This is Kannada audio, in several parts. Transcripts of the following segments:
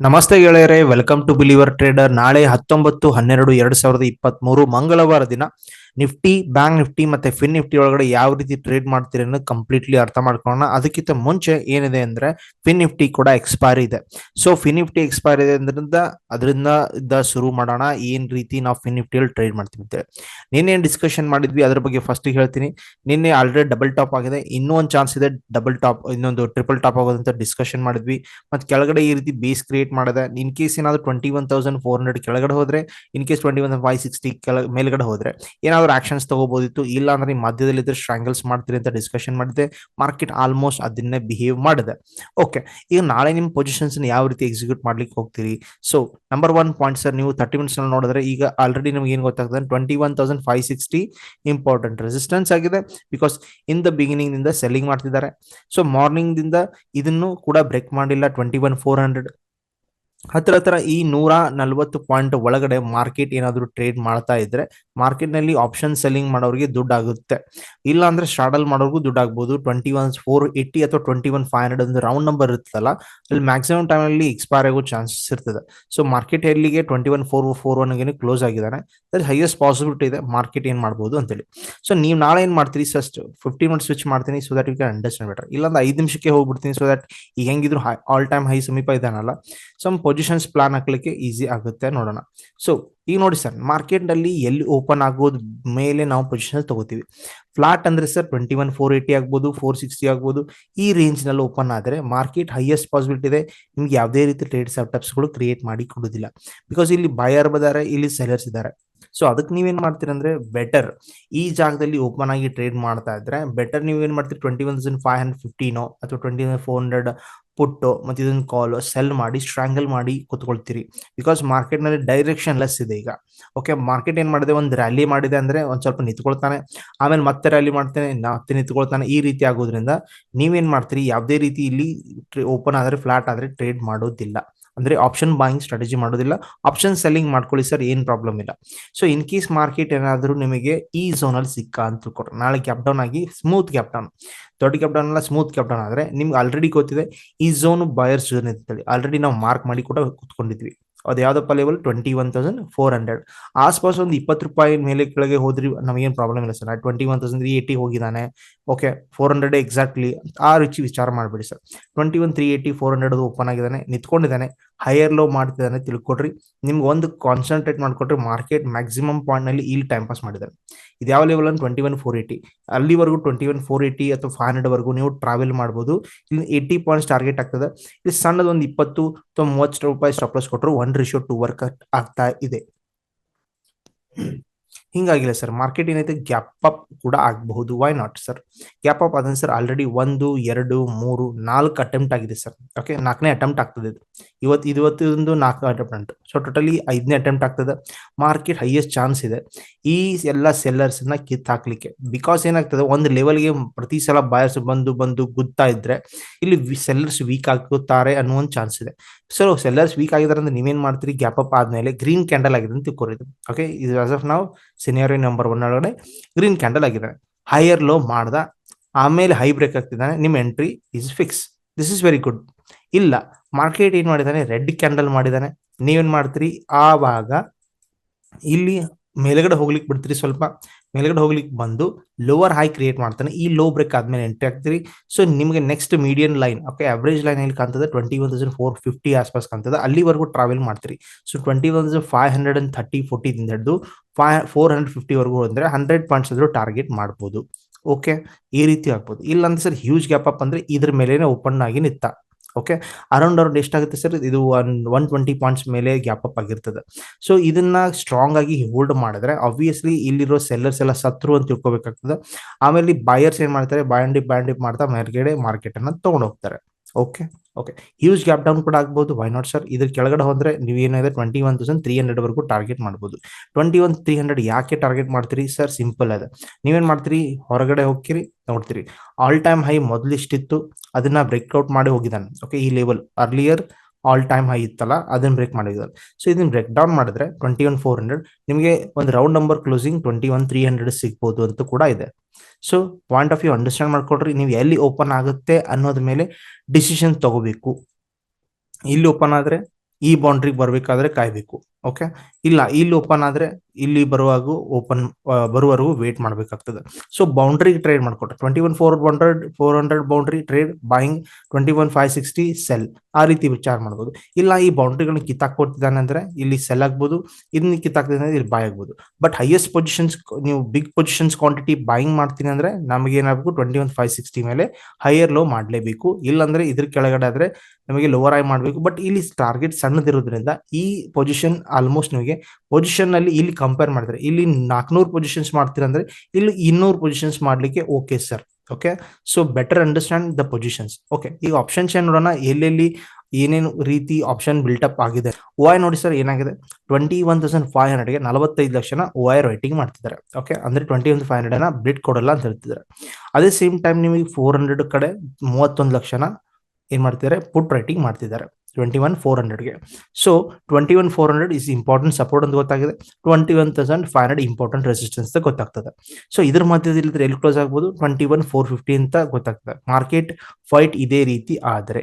ನಮಸ್ತೆ ಗೆಳೆಯರೇ ವೆಲ್ಕಮ್ ಟು ಬಿಲಿವರ್ ಟ್ರೇಡರ್ ನಾಳೆ ಹತ್ತೊಂಬತ್ತು ಹನ್ನೆರಡು ಎರಡ್ ಸಾವಿರದ ಇಪ್ಪತ್ತ್ ಮಂಗಳವಾರ ದಿನ. ನಿಫ್ಟಿ, ಬ್ಯಾಂಕ್ ನಿಫ್ಟಿ ಮತ್ತೆ ಫಿನ್ ನಿಫ್ಟಿ ಒಳಗಡೆ ಯಾವ ರೀತಿ ಟ್ರೇಡ್ ಮಾಡ್ತೀರಿ ಅನ್ನೋದು ಕಂಪ್ಲೀಟ್ಲಿ ಅರ್ಥ ಮಾಡ್ಕೊಳ್ಳೋಣ. ಅದಕ್ಕಿಂತ ಮುಂಚೆ ಏನಿದೆ ಅಂದ್ರೆ ಫಿನ್ ನಿಫ್ಟಿ ಕೂಡ ಎಕ್ಸ್ಪೈರ್ ಇದೆ. ಸೊ ಫಿನ್ ನಿಫ್ಟಿ ಎಕ್ಸ್ಪೈರ್ ಇದೆ ಅಂದ್ರಿಂದ ಅದರಿಂದ ಇದ್ದ ಶುರು ಮಾಡೋಣ. ಏನ್ ರೀತಿ ನಾವು ಫಿನ್ ನಿಫ್ಟಿಯಲ್ಲಿ ಟ್ರೇಡ್ ಮಾಡ್ತೀವಿ ಅಂತೇಳಿ ನಿನ್ನೆ ಡಿಸ್ಕಷನ್ ಮಾಡಿದ್ವಿ? ಅದ್ರ ಬಗ್ಗೆ ಫಸ್ಟ್ ಹೇಳ್ತೀನಿ. ನಿನ್ನೆ ಆಲ್ರೆಡಿ ಡಬಲ್ ಟಾಪ್ ಆಗಿದೆ. ಇನ್ನೂ ಚಾನ್ಸ್ ಇದೆ ಡಬಲ್ ಟಾಪ್ ಇನ್ನೊಂದು ಟ್ರಿಪಲ್ ಟಾಪ್ ಆಗೋದಂತ ಡಿಸ್ಕಷನ್ ಮಾಡಿದ್ವಿ. ಮತ್ತೆ ಕೆಳಗಡೆ ಈ ರೀತಿ ಬೇಸ್ ಕ್ರಿಯೇಟ್ ಮಾಡಿದೆ. ಇನ್ ಕೇಸ್ ಏನಾದ್ರು twenty one thousand four hundred ಕೆಳಗಡೆ ಹೋದ್ರೆ in case twenty one five sixty ಕೆಳ ಮೇಲ್ಗಡೆ ಹೋದ್ರೆ, ಏನಾದ್ರು ಆಕ್ಷನ್ಸ್ ತಗೋಬಹುದಿತ್ತು ಇಲ್ಲ ಅಂದ್ರೆ ನೀವು ಮಧ್ಯದಲ್ಲಿ ಇದ್ರೆ ಸ್ಟ್ರಾಂಗಲ್ಸ್ ಮಾಡ್ತೀರಿ ಅಂತ ಡಿಸ್ಕಷನ್ ಮಾಡಿದೆ ಮಾರ್ಕೆಟ್ ಆಲ್ಮೋಸ್ಟ್ ಅದನ್ನೇ ಬಿಹೇವ್ ಮಾಡಿದೆ ಓಕೆ ಈಗ ನಾಳೆ ನಿಮ್ಮ ಪೊಸಿಷನ್ಸ್ ಯಾವ ರೀತಿ ಎಕ್ಸಿಕ್ಯೂಟ್ ಮಾಡ್ಲಿಕ್ಕೆ ಹೋಗ್ತೀರಿ? So number one point sir ನೀವು ತರ್ಟಿ ಮಿನಿಟ್ಸ್ ನೋಡಿದ್ರೆ ಈಗ ಆಲ್ರೆಡಿ ನಿಮ್ಗೆ ಏನು ಗೊತ್ತಾಗ್ತದೆ? Twenty one thousand five sixty important resistance ಆಗಿದೆ ಬಿಕಾಸ್ ಇನ್ ದ ಬಿಗಿನಿಂಗ್ನಿಂದ ಸೆಲ್ಲಿಂಗ್ ಮಾಡ್ತಿದ್ದಾರೆ. ಸೊ ಮಾರ್ನಿಂಗ್ ದಿಂದ ಇದನ್ನು ಕೂಡ ಬ್ರೇಕ್ ಮಾಡಿಲ್ಲ ಟ್ವೆಂಟಿ ಒನ್ ಫೋರ್ ಹಂಡ್ರೆಡ್ ಹತ್ರ ಹತ್ರ ಈ ನೂರ ನಲ್ವತ್ತು ಪಾಯಿಂಟ್ ಒಳಗಡೆ ಮಾರ್ಕೆಟ್ ಏನಾದರೂ ಟ್ರೇಡ್ ಮಾಡ್ತಾ ಇದ್ರೆ ಮಾರ್ಕೆಟ್ನಲ್ಲಿ ಆಪ್ಷನ್ ಸೆಲ್ಲಿಂಗ್ ಮಾಡೋರಿಗೆ ದುಡ್ಡು ಆಗುತ್ತೆ ಇಲ್ಲ ಅಂದ್ರೆ ಮಾಡೋರ್ಗೂ ದುಡ್ಡು ಆಗ್ಬೋದು ಟ್ವೆಂಟಿ ಒನ್ ಫೋರ್ ಏಯ್ಟಿ ಅಥವಾ ಟ್ವೆಂಟಿ ಒನ್ ಫೈವ್ ಹಂಡ್ರೆಡ್ ಒಂದು ರೌಂಡ್ ನಂಬರ್ ಇರ್ತದಲ್ಲ ಅಲ್ಲಿ ಮ್ಯಾಕ್ಸಿಮಮ್ ಟೈಮ್ ಅಲ್ಲಿ ಎಕ್ಸ್ಪೈರ್ ಆಗೋ ಚಾನ್ಸಸ್ ಇರ್ತದೆ. ಸೊ ಮಾರ್ಕೆಟ್ ಎಲ್ಲಿಗೆ ಟ್ವೆಂಟಿ ಒನ್ ಫೋರ್ ಫೋರ್ ಒನ್ಗೆ ಕ್ಲೋಸ್ ಆಗಿದ್ದಾನೆ. ಅದ್ರ ಹೈಯೆಸ್ಟ್ ಪಾಸಿಬಿಲಿಟಿ ಇದೆ. ಮಾರ್ಕೆಟ್ ಏನ್ ಮಾಡ್ಬೋದು ಅಂತೇಳಿ. ಸೊ ನೀವು ನಾಳೆ ಏನ್ ಮಾಡ್ತೀರಿ? ಫಸ್ಟ್ ಫಿಫ್ಟಿ ಮಿನಿಟ್ಸ್ ಸ್ವಿಚ್ ಮಾಡ್ತೀನಿ so that you can understand better ಇಲ್ಲಾಂದ್ರೆ ಐದು ನಿಮಿಷಕ್ಕೆ ಹೋಗ್ಬಿಡ್ತೀನಿ ಸೊ ದಟ್ ಈಗ ಹೆಂಗಿದ್ರು ಆಲ್ ಟೈಮ್ ಹೈ ಸಮೀಪ ಇದ್ದಾನಲ್ಲ. ಸಮ್ ಪೊಸಿಷನ್ಸ್ ಪ್ಲಾನ್ ಹಾಕ್ಲಿಕ್ಕೆ ಈಸಿ ಆಗುತ್ತೆ ನೋಡೋಣ. ಸೊ ಈಗ ನೋಡಿ ಸರ್ ಮಾರ್ಕೆಟ್ನಲ್ಲಿ ಎಲ್ಲಿ ಓಪನ್ ಆಗೋದ್ ಮೇಲೆ ನಾವು ಪೊಸಿಷನ್ ತಗೋತೀವಿ. ಫ್ಲಾಟ್ ಅಂದ್ರೆ sir twenty one four eighty ಆಗ್ಬೋದು ಫೋರ್ ಸಿಕ್ಸ್ಟಿ ಆಗ್ಬೋದು, ಈ ರೇಂಜ್ನಲ್ಲಿ ಓಪನ್ ಆದ್ರೆ ಮಾರ್ಕೆಟ್ ಹೈಯೆಸ್ಟ್ ಪಾಸಿಬಿಲಿಟಿ ಇದೆ. ನಿಮ್ಗೆ ಯಾವುದೇ ರೀತಿ ಟ್ರೇಡ್ ಸೆಟಪ್ಸ್ಗಳು ಕ್ರಿಯೇಟ್ ಮಾಡಿ ಕೊಡೋದಿಲ್ಲ. ಬಿಕಾಸ್ ಇಲ್ಲಿ ಬಯರ್ ಬದಾರೆ, ಇಲ್ಲಿ ಸೆಲರ್ಸ್ ಇದ್ದಾರೆ ಸೊ ಅದಕ್ಕೆ ನೀವೇನ್ ಮಾಡ್ತೀರಿ ಅಂದ್ರೆ ಬೆಟರ್ ಈ ಜಾಗದಲ್ಲಿ ಓಪನ್ ಆಗಿ ಟ್ರೇಡ್ ಮಾಡ್ತಾ ಇದ್ರೆ ಬೆಟರ್ ನೀವು ಏನ್ ಮಾಡ್ತೀರಿ? Twenty one thousand five hundred ಫಿಫ್ಟೀನೋ ಅಥವಾ ಟ್ವೆಂಟಿ ಫೋರ್ ಹಂಡ್ರೆಡ್ ಪುಟ್ಟು ಮತ್ತೆ ಇದನ್ನ ಕಾಲ್ ಸೆಲ್ ಮಾಡಿ ಸ್ಟ್ರಾಂಗಲ್ ಮಾಡಿ ಕುತ್ಕೊಳ್ತೀರಿ. ಬಿಕಾಸ್ ಮಾರ್ಕೆಟ್ನಲ್ಲಿ ಡೈರೆಕ್ಷನ್ ಲೆಸ್ ಇದೆ ಈಗ. ಓಕೆ ಮಾರ್ಕೆಟ್ ಏನು ಮಾಡಿದೆ? ಒಂದು ರ್ಯಾಲಿ ಮಾಡಿದೆ ಅಂದ್ರೆ ಒಂದ್ ಸ್ವಲ್ಪ ನಿಂತ್ಕೊಳ್ತಾನೆ. ಆಮೇಲೆ ಮತ್ತೆ ರ್ಯಾಲಿ ಮಾಡ್ತಾನೆ ಮತ್ತೆ ನಿಂತ್ಕೊಳ್ತಾನೆ. ಈ ರೀತಿ ಆಗೋದ್ರಿಂದ ನೀವೇನು ಮಾಡ್ತೀರಿ? ಯಾವುದೇ ರೀತಿ ಇಲ್ಲಿ ಓಪನ್ ಆದ್ರೆ ಫ್ಲಾಟ್ ಆದ್ರೆ ಟ್ರೇಡ್ ಮಾಡೋದಿಲ್ಲ. ಅಂದ್ರೆ ಆಪ್ಷನ್ ಬಾಯಿಂಗ್ ಸ್ಟ್ರಾಟಜಿ ಮಾಡೋದಿಲ್ಲ. ಆಪ್ಷನ್ ಸೆಲ್ಲಿಂಗ್ ಮಾಡ್ಕೊಳ್ಳಿ ಸರ್ ಏನ್ ಪ್ರಾಬ್ಲಮ್ ಇಲ್ಲ. ಸೊ ಇನ್ ಕೇಸ್ ಮಾರ್ಕೆಟ್ ಏನಾದರೂ ನಿಮಗೆ ಈ ಝೋನ್ ಅಲ್ಲಿ ಸಿಕ್ಕ ಅಂತ ತಿಳ್ಕೊಡ್ರಿ ನಾಳೆ ಕ್ಯಾಪ್ ಡೌನ್ ಆಗಿ ಸ್ಮೂತ್ ಕ್ಯಾಪ್ ಡೌನ್ ದೊಡ್ಡ ಕ್ಯಾಪ್ ಡೌನ್ ಅಲ್ಲ ಸ್ಮೂತ್ ಕ್ಯಾಪ್ ಡೌನ್ ಆದ್ರೆ ನಿಮ್ಗೆ ಆಲ್ರೆಡಿ ಗೊತ್ತಿದೆ, ಈ ಝೋನ್ ಬಾಯರ್ ಝೋನ್ ಅಂತೇಳಿ ಆಲ್ರೆಡಿ ನಾವು ಮಾರ್ಕ್ ಮಾಡಿ ಕೂಡ ಕುತ್ಕೊಂಡಿದ್ವಿ. ಅದು ಯಾವ್ದಪ್ಪ level twenty one thousand four hundred ಆಸ್ಪಾಸ್ ಒಂದು ಇಪ್ಪತ್ತು ರೂಪಾಯಿ ಮೇಲೆ ಕೆಳಗೆ ಹೋದ್ರಿ, ನಮಗೇನು ಪ್ರಾಬ್ಲಮ್ ಇಲ್ಲ sir twenty one thousand three eighty ಹೋಗಿದ್ದಾನೆ. ಓಕೆ ಫೋರ್ ಹಂಡ್ರೆಡ್ ಎಕ್ಸಾಕ್ಟ್ಲಿ ಆ ರುಚಿ ವಿಚಾರ ಮಾಡಬೇಡಿ sir twenty one three eighty four hundred open ಆಗಿದ್ದಾನೆ, ನಿಂತ್ಕೊಂಡಿದ್ದಾನೆ. ಹೈಯರ್ ಲೋ ಮಾಡ್ತಿದ್ದಾನೆ ತಿಳ್ಕೊಡ್ರಿ ನಿಮ್ಗೆ ಒಂದು ಕಾನ್ಸಂಟ್ರೇಟ್ ಮಾಡ್ಕೊಟ್ರಿ ಮಾರ್ಕೆಟ್ ಮ್ಯಾಕ್ಸಿಮಮ್ ಪಾಯಿಂಟ್ನಲ್ಲಿ ಇಲ್ಲಿ ಟೈಮ್ ಪಾಸ್ ಮಾಡಿದ್ದಾನೆ ಇದು ಯಾವ ಲೆವೆಲ್ ಅನ್ನು ಟ್ವೆಂಟಿ ಒನ್ ಫೋರ್ ಏಯ್ಟಿ ಅಲ್ಲಿವರೆಗೂ ಟ್ವೆಂಟಿ ಒನ್ ಫೋರ್ ಏಯ್ಟಿ ಅಥವಾ ಫೈವ್ ಹಂಡ್ರೆಡ್ ವರೆಗೂ ನೀವು ಟ್ರಾವೆಲ್ ಮಾಡ್ಬೋದು. ಇಲ್ಲಿ ಏಯ್ಟಿ ಪಾಯಿಂಟ್ಸ್ ಟಾರ್ಗೆಟ್ ಆಗ್ತದೆ. ಇಲ್ಲಿ ಸಣ್ಣದ ಒಂದು ಇಪ್ಪತ್ತು ಅಥವಾ ಮೂವತ್ತು ರೂಪಾಯಿ ಸ್ಟಾಪ್ಲಸ್ ಕೊಟ್ಟರು ಒನ್ ರಿಶೋ ಟು ವರ್ಕ್ ಆಗ್ತಾ ಇದೆ. ಹಿಂಗಾಗಿಲ್ಲ ಸರ್ ಮಾರ್ಕೆಟ್ ಏನೈತೆ ಗ್ಯಾಪ್ ಅಪ್ ಕೂಡ ಆಗಬಹುದು. Why not sir gap up ಅದ ಸರ್ ಆಲ್ರೆಡಿ ಒಂದು, ಎರಡು, ಮೂರು, ನಾಲ್ಕು ಅಟೆಂಪ್ಟ್ ಆಗಿದೆ ಸರ್ ಓಕೆ ನಾಲ್ಕನೇ ಅಟೆಂಪ್ಟ್ ಆಗ್ತದೆ ಇದು. ಇವತ್ತು ಇವತ್ತಿಂದು ನಾಲ್ಕು ಅಟೆಂಪ್ಟ್ ಸೊ ಟೋಟಲಿ ಐದನೇ ಅಟೆಂಪ್ಟ್ ಆಗ್ತದೆ. ಮಾರ್ಕೆಟ್ ಹೈಯೆಸ್ಟ್ ಚಾನ್ಸ್ ಇದೆ. ಈ ಎಲ್ಲ ಸೆಲ್ಲರ್ಸ್ನ ಕಿತ್ ಹಾಕ್ಲಿಕ್ಕೆ ಬಿಕಾಸ್ ಏನಾಗ್ತದೆ, ಒಂದು ಲೆವೆಲ್ಗೆ ಪ್ರತಿ ಸಲ ಬಾಯರ್ಸ್ ಬಂದು ಬಂದು ಗುತ್ತಾ ಇದ್ರೆ, ಇಲ್ಲಿ ಸೆಲ್ಲರ್ಸ್ ವೀಕ್ ಆಗುತ್ತಾರೆ ಅನ್ನೋ ಒಂದು ಚಾನ್ಸ್ ಇದೆ. ಸೊ ಸೆಲ್ಲರ್ಸ್ ವೀಕ್ ಆಗಿದ್ದಾರೆ ಅಂದ್ರೆ ನೀವೇನ್ ಮಾಡ್ತೀರಿ? ಗ್ಯಾಪ್ ಅಪ್ ಆದ್ಮೇಲೆ ಗ್ರೀನ್ ಕ್ಯಾಂಡಲ್ ಆಗಿದೆ ಅಂತ ತಿಳ್ಕೊರಿದ್ರು ಓಕೆ ಇದು ಆಸ್ ಆಫ್ ನಾವು ಸಿನಿಯರ್ ನಂಬರ್ ಒನ್ ಒಳಗಡೆ ಗ್ರೀನ್ ಕ್ಯಾಂಡಲ್ ಆಗಿದೆ. ಹೈಯರ್ ಲೋ ಮಾಡ್ದ. ಆಮೇಲೆ ಹೈ ಬ್ರೇಕ್ ಆಗ್ತಿದ್ದಾನೆ. ನಿಮ್ಮ entry is fix this is very good ಇಲ್ಲ. ಮಾರ್ಕೆಟ್ ಏನ್ ಮಾಡಿದಾನೆ? ರೆಡ್ ಕ್ಯಾಂಡಲ್ ಮಾಡಿದಾನೆ. ನೀವೇನ್ ಮಾಡ್ತೀರಿ? ಆವಾಗ ಇಲ್ಲಿ ಮೇಲ್ಗಡೆ ಹೋಗ್ಲಿಕ್ಕೆ ಬಿಡ್ತೀರಿ ಸ್ವಲ್ಪ. ಮೇಲ್ಗಡೆ ಹೋಗ್ಲಿಕ್ಕೆ ಬಂದು ಲೋವರ್ ಹೈ ಕ್ರಿಯೇಟ್ ಮಾಡ್ತಾನೆ. ಈ ಲೋ ಬ್ರೇಕ್ ಆದ್ಮೇಲೆ ಎಂಟ್ರಿ ಆಗ್ತೀರಿ ಸೊ ನಿಮಗೆ next median line okay average line ಇಲ್ಲಿ ಕಾಣ್ತದೆ? Twenty one thousand four fifty ಆಸ್ಪಾಸ್ ಕಾಣ್ತದೆ. ಅಲ್ಲಿವರೆಗೂ ಟ್ರಾವೆಲ್ ಮಾಡ್ತೀರಿ. So twenty one thousand five hundred and thirty ಫೋರ್ಟಿದಿಂದ ಹಿಡಿದು ಫೈ ಫೋರ್ ಹಂಡ್ರೆಡ್ ಫಿಫ್ಟಿವರೆಗೂ ಅಂದರೆ ಹಂಡ್ರೆಡ್ ಪಾಯಿಂಟ್ಸ್ ಆದರೂ ಟಾರ್ಗೆಟ್ ಮಾಡ್ಬೋದು. ಓಕೆ ಈ ರೀತಿ ಆಗ್ಬೋದು. ಇಲ್ಲ ಅಂದ್ರೆ ಸರ್ ಹ್ಯೂಜ್ ಗ್ಯಾಪ್ ಅಪ್ ಅಂದ್ರೆ ಇದ್ರ ಮೇಲೇ ಓಪನ್ ಆಗಿ ನಿಂತ. ಓಕೆ ಅರೌಂಡ್ ಅರೌಂಡ್ ಎಷ್ಟಾಗುತ್ತೆ ಸರ್ ಇದು ಒನ್ ಒನ್ ಟ್ವೆಂಟಿ ಪಾಯಿಂಟ್ಸ್ ಮೇಲೆ ಗ್ಯಾಪ್ ಅಪ್ ಆಗಿರ್ತದೆ. ಸೊ ಇದನ್ನ ಸ್ಟ್ರಾಂಗ್ ಆಗಿ ಹೋಲ್ಡ್ ಮಾಡಿದ್ರೆ ಆಬ್ವಿಯಸ್ಲಿ ಇಲ್ಲಿರೋ ಸೆಲ್ಲರ್ಸ್ ಎಲ್ಲ ಸತ್ರು ಅಂತ ತಿಳ್ಕೊಬೇಕಾಗ್ತದೆ. ಆಮೇಲೆ ಬಾಯರ್ಸ್ ಏನ್ ಮಾಡ್ತಾರೆ? ಬಾಯಂಡಿ ಬಾಯಂಡಿ ಮಾಡ್ತಾ ಮೇಲ್ಗಡೆ ಮಾರ್ಕೆಟ್ ಅನ್ನ ತಗೊಂಡು ಹೋಗ್ತಾರೆ okay okay huge gap down ಕೂಡ ಆಗ್ಬೋದು. ವೈ ನಾಟ್ ಸರ್ ಇದ್ರ ಕೆಳಗಡೆ ಹೋದ್ರೆ ನೀವು ಏನಾದ್ರೆ twenty one thousand three hundred ವರೆಗೂ ಟಾರ್ಗೆಟ್ ಮಾಡ್ಬೋದು. ಟ್ವೆಂಟಿ ಒನ್ ತ್ರೀ ಹಂಡ್ರೆಡ್ ಯಾಕೆ ಟಾರ್ಗೆಟ್ ಮಾಡ್ತೀರಿ ಸರ್ ಸಿಂಪಲ್ ಅದ. ನೀವೇನ್ ಮಾಡ್ತೀರಿ? ಹೊರಗಡೆ ಹೋಗ್ತೀರಿ, ನೋಡ್ತೀರಿ. ಆಲ್ ಟೈಮ್ ಹೈ ಮೊದಲು ಇಷ್ಟಿತ್ತು ಅದನ್ನ ಬ್ರೇಕ್ಔಟ್ ಮಾಡಿ ಹೋಗಿದ್ದಾನೆ. ಓಕೆ ಈ level earlier all time high ಇತ್ತಲ್ಲ, ಅದನ್ನ ಬ್ರೇಕ್ ಮಾಡಿದ್ದಾರೆ ಸೊ ಇದನ್ನ ಬ್ರೇಕ್ ಡೌನ್ ಮಾಡಿದ್ರೆ ಟ್ವೆಂಟಿ ಒನ್ ಫೋರ್ ಹಂಡ್ರೆಡ್ ನಿಮಗೆ ಒಂದು round number closing twenty one three hundred ಸಿಗ್ಬೋದು ಅಂತ ಕೂಡ ಇದೆ. So point of view understand ಮಾಡ್ಕೊಡ್ರಿ, ನೀವು ಎಲ್ಲಿ ಓಪನ್ ಆಗುತ್ತೆ ಅನ್ನೋದ್ರ ಮೇಲೆ ಡಿಸಿಷನ್ ತಗೋಬೇಕು. ಇಲ್ಲಿ ಓಪನ್ ಆದ್ರೆ ಈ ಬೌಂಡ್ರಿಗೆ ಬರಬೇಕಾದ್ರೆ ಕಾಯ್ಬೇಕು ಓಕೆ ಇಲ್ಲ, ಇಲ್ಲಿ ಓಪನ್ ಆದ್ರೆ ಇಲ್ಲಿ ಬರುವಾಗ ಓಪನ್ ಬರುವವರೆಗೂ ವೇಟ್ ಮಾಡಬೇಕಾಗ್ತದೆ. So boundary trade ಮಾಡ್ಕೊಟ್ರೆ twenty one four hundred four hundred boundary trade buying twenty one five sixty sell ಆ ರೀತಿ ವಿಚಾರ ಮಾಡ್ಬೋದು. ಇಲ್ಲ, ಈ ಬೌಂಡ್ರಿಗಳನ್ನ ಕಿತ್ತಾಕೊಡ್ತಿದ್ದಾನೆ ಅಂದ್ರೆ ಇಲ್ಲಿ ಸೆಲ್ ಆಗ್ಬೋದು ಇದನ್ನ ಕಿತ್ತಾಕ್ತಿದ್ದಾನೆ ಅಂದ್ರೆ ಇಲ್ಲಿ ಬಾಯ್ ಆಗ್ಬೋದು. ಬಟ್ ಹೈಯೆಸ್ಟ್ ಪೊಸಿಷನ್ಸ್ ನೀವು ಬಿಗ್ ಪೊಸಿಷನ್ಸ್ ಕ್ವಾಂಟಿಟಿ ಬಾಯಿಂಗ್ ಮಾಡ್ತೀನಿ ಅಂದ್ರೆ ನಮಗೆ ಏನಾಗಬೇಕು ಟ್ವೆಂಟಿ ಒನ್ ಫೈವ್ ಸಿಕ್ಸ್ಟಿ ಮೇಲೆ ಹೈಯರ್ ಲೋ ಮಾಡಲೇಬೇಕು. ಇಲ್ಲಾಂದ್ರೆ ಇದ್ರ ಕೆಳಗಡೆ ಆದ್ರೆ ನಮಗೆ ಲೋವರ್ ಆಗಿ ಮಾಡಬೇಕು. ಬಟ್ ಇಲ್ಲಿ ಟಾರ್ಗೆಟ್ ಸಣ್ಣದಿರೋದ್ರಿಂದ ಈ ಪೊಸಿಷನ್ ಆಲ್ಮೋಸ್ಟ್ ನಿಮಗೆ ಪೊಸಿಷನ್ ಅಲ್ಲಿ ಇಲ್ಲಿ ಕಂಪೇರ್ ಮಾಡಿದ್ರೆ, ಇಲ್ಲಿ ನಾಲ್ಕುನೂರು ಪೊಸಿಷನ್ಸ್ ಮಾಡ್ತೀರಂದ್ರೆ ಇಲ್ಲಿ ಇನ್ನೂರು ಪೊಸಿಷನ್ಸ್ ಮಾಡ್ಲಿಕ್ಕೆ okay sir okay so better understand the positions okay ಈಗ ಆಪ್ಷನ್ಸ್ ಚೇನ್ ನೋಡೋಣ, ಎಲ್ಲೆಲ್ಲಿ ಏನೇನು ರೀತಿ ಆಪ್ಷನ್ ಬಿಲ್ಟಪ್ ಆಗಿದೆ? ಓ ಐ ನೋಡಿ ಸರ್ ಏನಾಗಿದೆ? ಟ್ವೆಂಟಿ ಒನ್ ತೌಸಂಡ್ ಫೈವ್ ಹಂಡ್ರೆಡ್ಗೆ ನಲವತ್ತೈದು ಲಕ್ಷನ ಓ ಐ ರೈಟಿಂಗ್ ಮಾಡ್ತಿದ್ದಾರೆ ಓಕೆ ಅಂದ್ರೆ ಟ್ವೆಂಟಿ ಒಂದು ಫೈವ್ ಹಂಡ್ರೆಡ್ನ ಬಿಟ್ ಕೊಡಲ್ಲ ಅಂತ ಹೇಳ್ತಿದ್ದಾರೆ. ಅದೇ ಸೇಮ್ ಟೈಮ್ ನಿಮಗೆ ಫೋರ್ ಹಂಡ್ರೆಡ್ ಕಡೆ ಮೂವತ್ತೊಂದು ಲಕ್ಷನ ಏನ್ ಮಾಡ್ತಿದ್ದಾರೆ? ಪುಟ್ ರೈಟಿಂಗ್ ಮಾಡ್ತಿದ್ದಾರೆ. Twenty one four ಹಂಡ್ರೆಡ್ಗೆ so twenty one four hundred is important support ಅಂತ ಗೊತ್ತಾಗಿದೆ. Twenty one thousand five hundred important resistance ಅಂತ ಗೊತ್ತಾಗ್ತದೆ. ಸೊ ಇದ್ರ ಮಧ್ಯದಲ್ಲಿ ಎಲ್ಲಿ ಕ್ಲೋಸ್ ಆಗ್ಬೋದು? ಟ್ವೆಂಟಿ ಒನ್ ಫೋರ್ ಫಿಫ್ಟಿ ಅಂತ ಗೊತ್ತಾಗ್ತದೆ. ಮಾರ್ಕೆಟ್ ಫೈಟ್ ಇದೇ ರೀತಿ ಆದರೆ.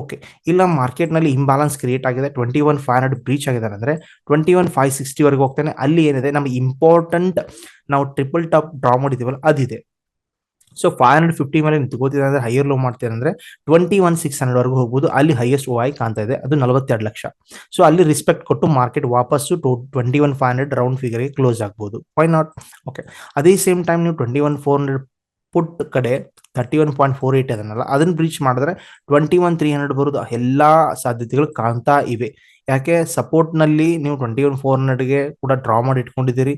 ಓಕೆ ಇಲ್ಲ ಮಾರ್ಕೆಟ್ನಲ್ಲಿ ಇಂಬ್ಯಾಲೆನ್ಸ್ ಕ್ರಿಯೇಟ್ ಆಗಿದೆ. Twenty one five hundred breach ಆಗಿದೆ ಅಂದ್ರೆ ಟ್ವೆಂಟಿ ಒನ್ ಫೈವ್ ಸಿಕ್ಸ್ಟಿ ವರೆಗೆ ಹೋಗ್ತಾನೆ. ಅಲ್ಲಿ ಏನಿದೆ? ನಮಗೆ ಇಂಪಾರ್ಟೆಂಟ್ ನಾವು ಟ್ರಿಪಲ್ ಟಾಪ್ ಡ್ರಾ ಮಾಡಿದೀವಲ್ಲ ಅದಿದೆ. ಸೊ ಫೈವ್ ಹಂಡ್ರೆಡ್ ಫಿಫ್ಟಿ ಮೇಲೆ ತಗೋತಿದೆ ಅಂದ್ರೆ ಹೈಯರ್ ಲೋ ಮಾಡ್ತೀರ ಅಂದ್ರೆ ಟ್ವೆಂಟಿ ಒನ್ ಸಿಕ್ಸ್ ಹಂಡ್ರೆಡ್ ವರೆಗೂ ಹೋಗ್ಬೋದು. ಅಲ್ಲಿ ಹೈಯೆಸ್ಟ್ ಓ ಐ ಕಾಣ್ತಾ ಇದೆ. ಅದು ನಲವತ್ತೆರಡು ಲಕ್ಷ. ಸೊ ಅಲ್ಲಿ ರಿಸ್ಪೆಕ್ಟ್ ಕೊಟ್ಟು ಮಾರ್ಕೆಟ್ ವಾಪಸ್ಸು twenty one five hundred round ಫಿಗರ್ಗೆ close ಆಗ್ಬೋದು. ವೈ ನಾಟ್ ಓಕೆ ಅದೇ ಸೇಮ್ ಟೈಮ್ ನೀವು twenty one four hundred put ಕಡೆ thirty one point four eight ಅದನ್ನಲ್ಲ. ಅದನ್ನ ಬ್ರೀಚ್ ಮಾಡಿದ್ರೆ ಟ್ವೆಂಟಿ ಒನ್ ತ್ರೀ ಹಂಡ್ರೆಡ್ ಬರೋದು. ಎಲ್ಲಾ ಸಾಧ್ಯತೆಗಳು ಕಾಣ್ತಾ ಇವೆ. ಯಾಕೆ ಸಪೋರ್ಟ್ನಲ್ಲಿ ನೀವು ಟ್ವೆಂಟಿ ಒನ್ ಫೋರ್ ಹಂಡ್ರೆಡ್ಗೆ ಕೂಡ ಡ್ರಾ ಮಾಡಿ ಇಟ್ಕೊಂಡಿದ್ದೀರಿ.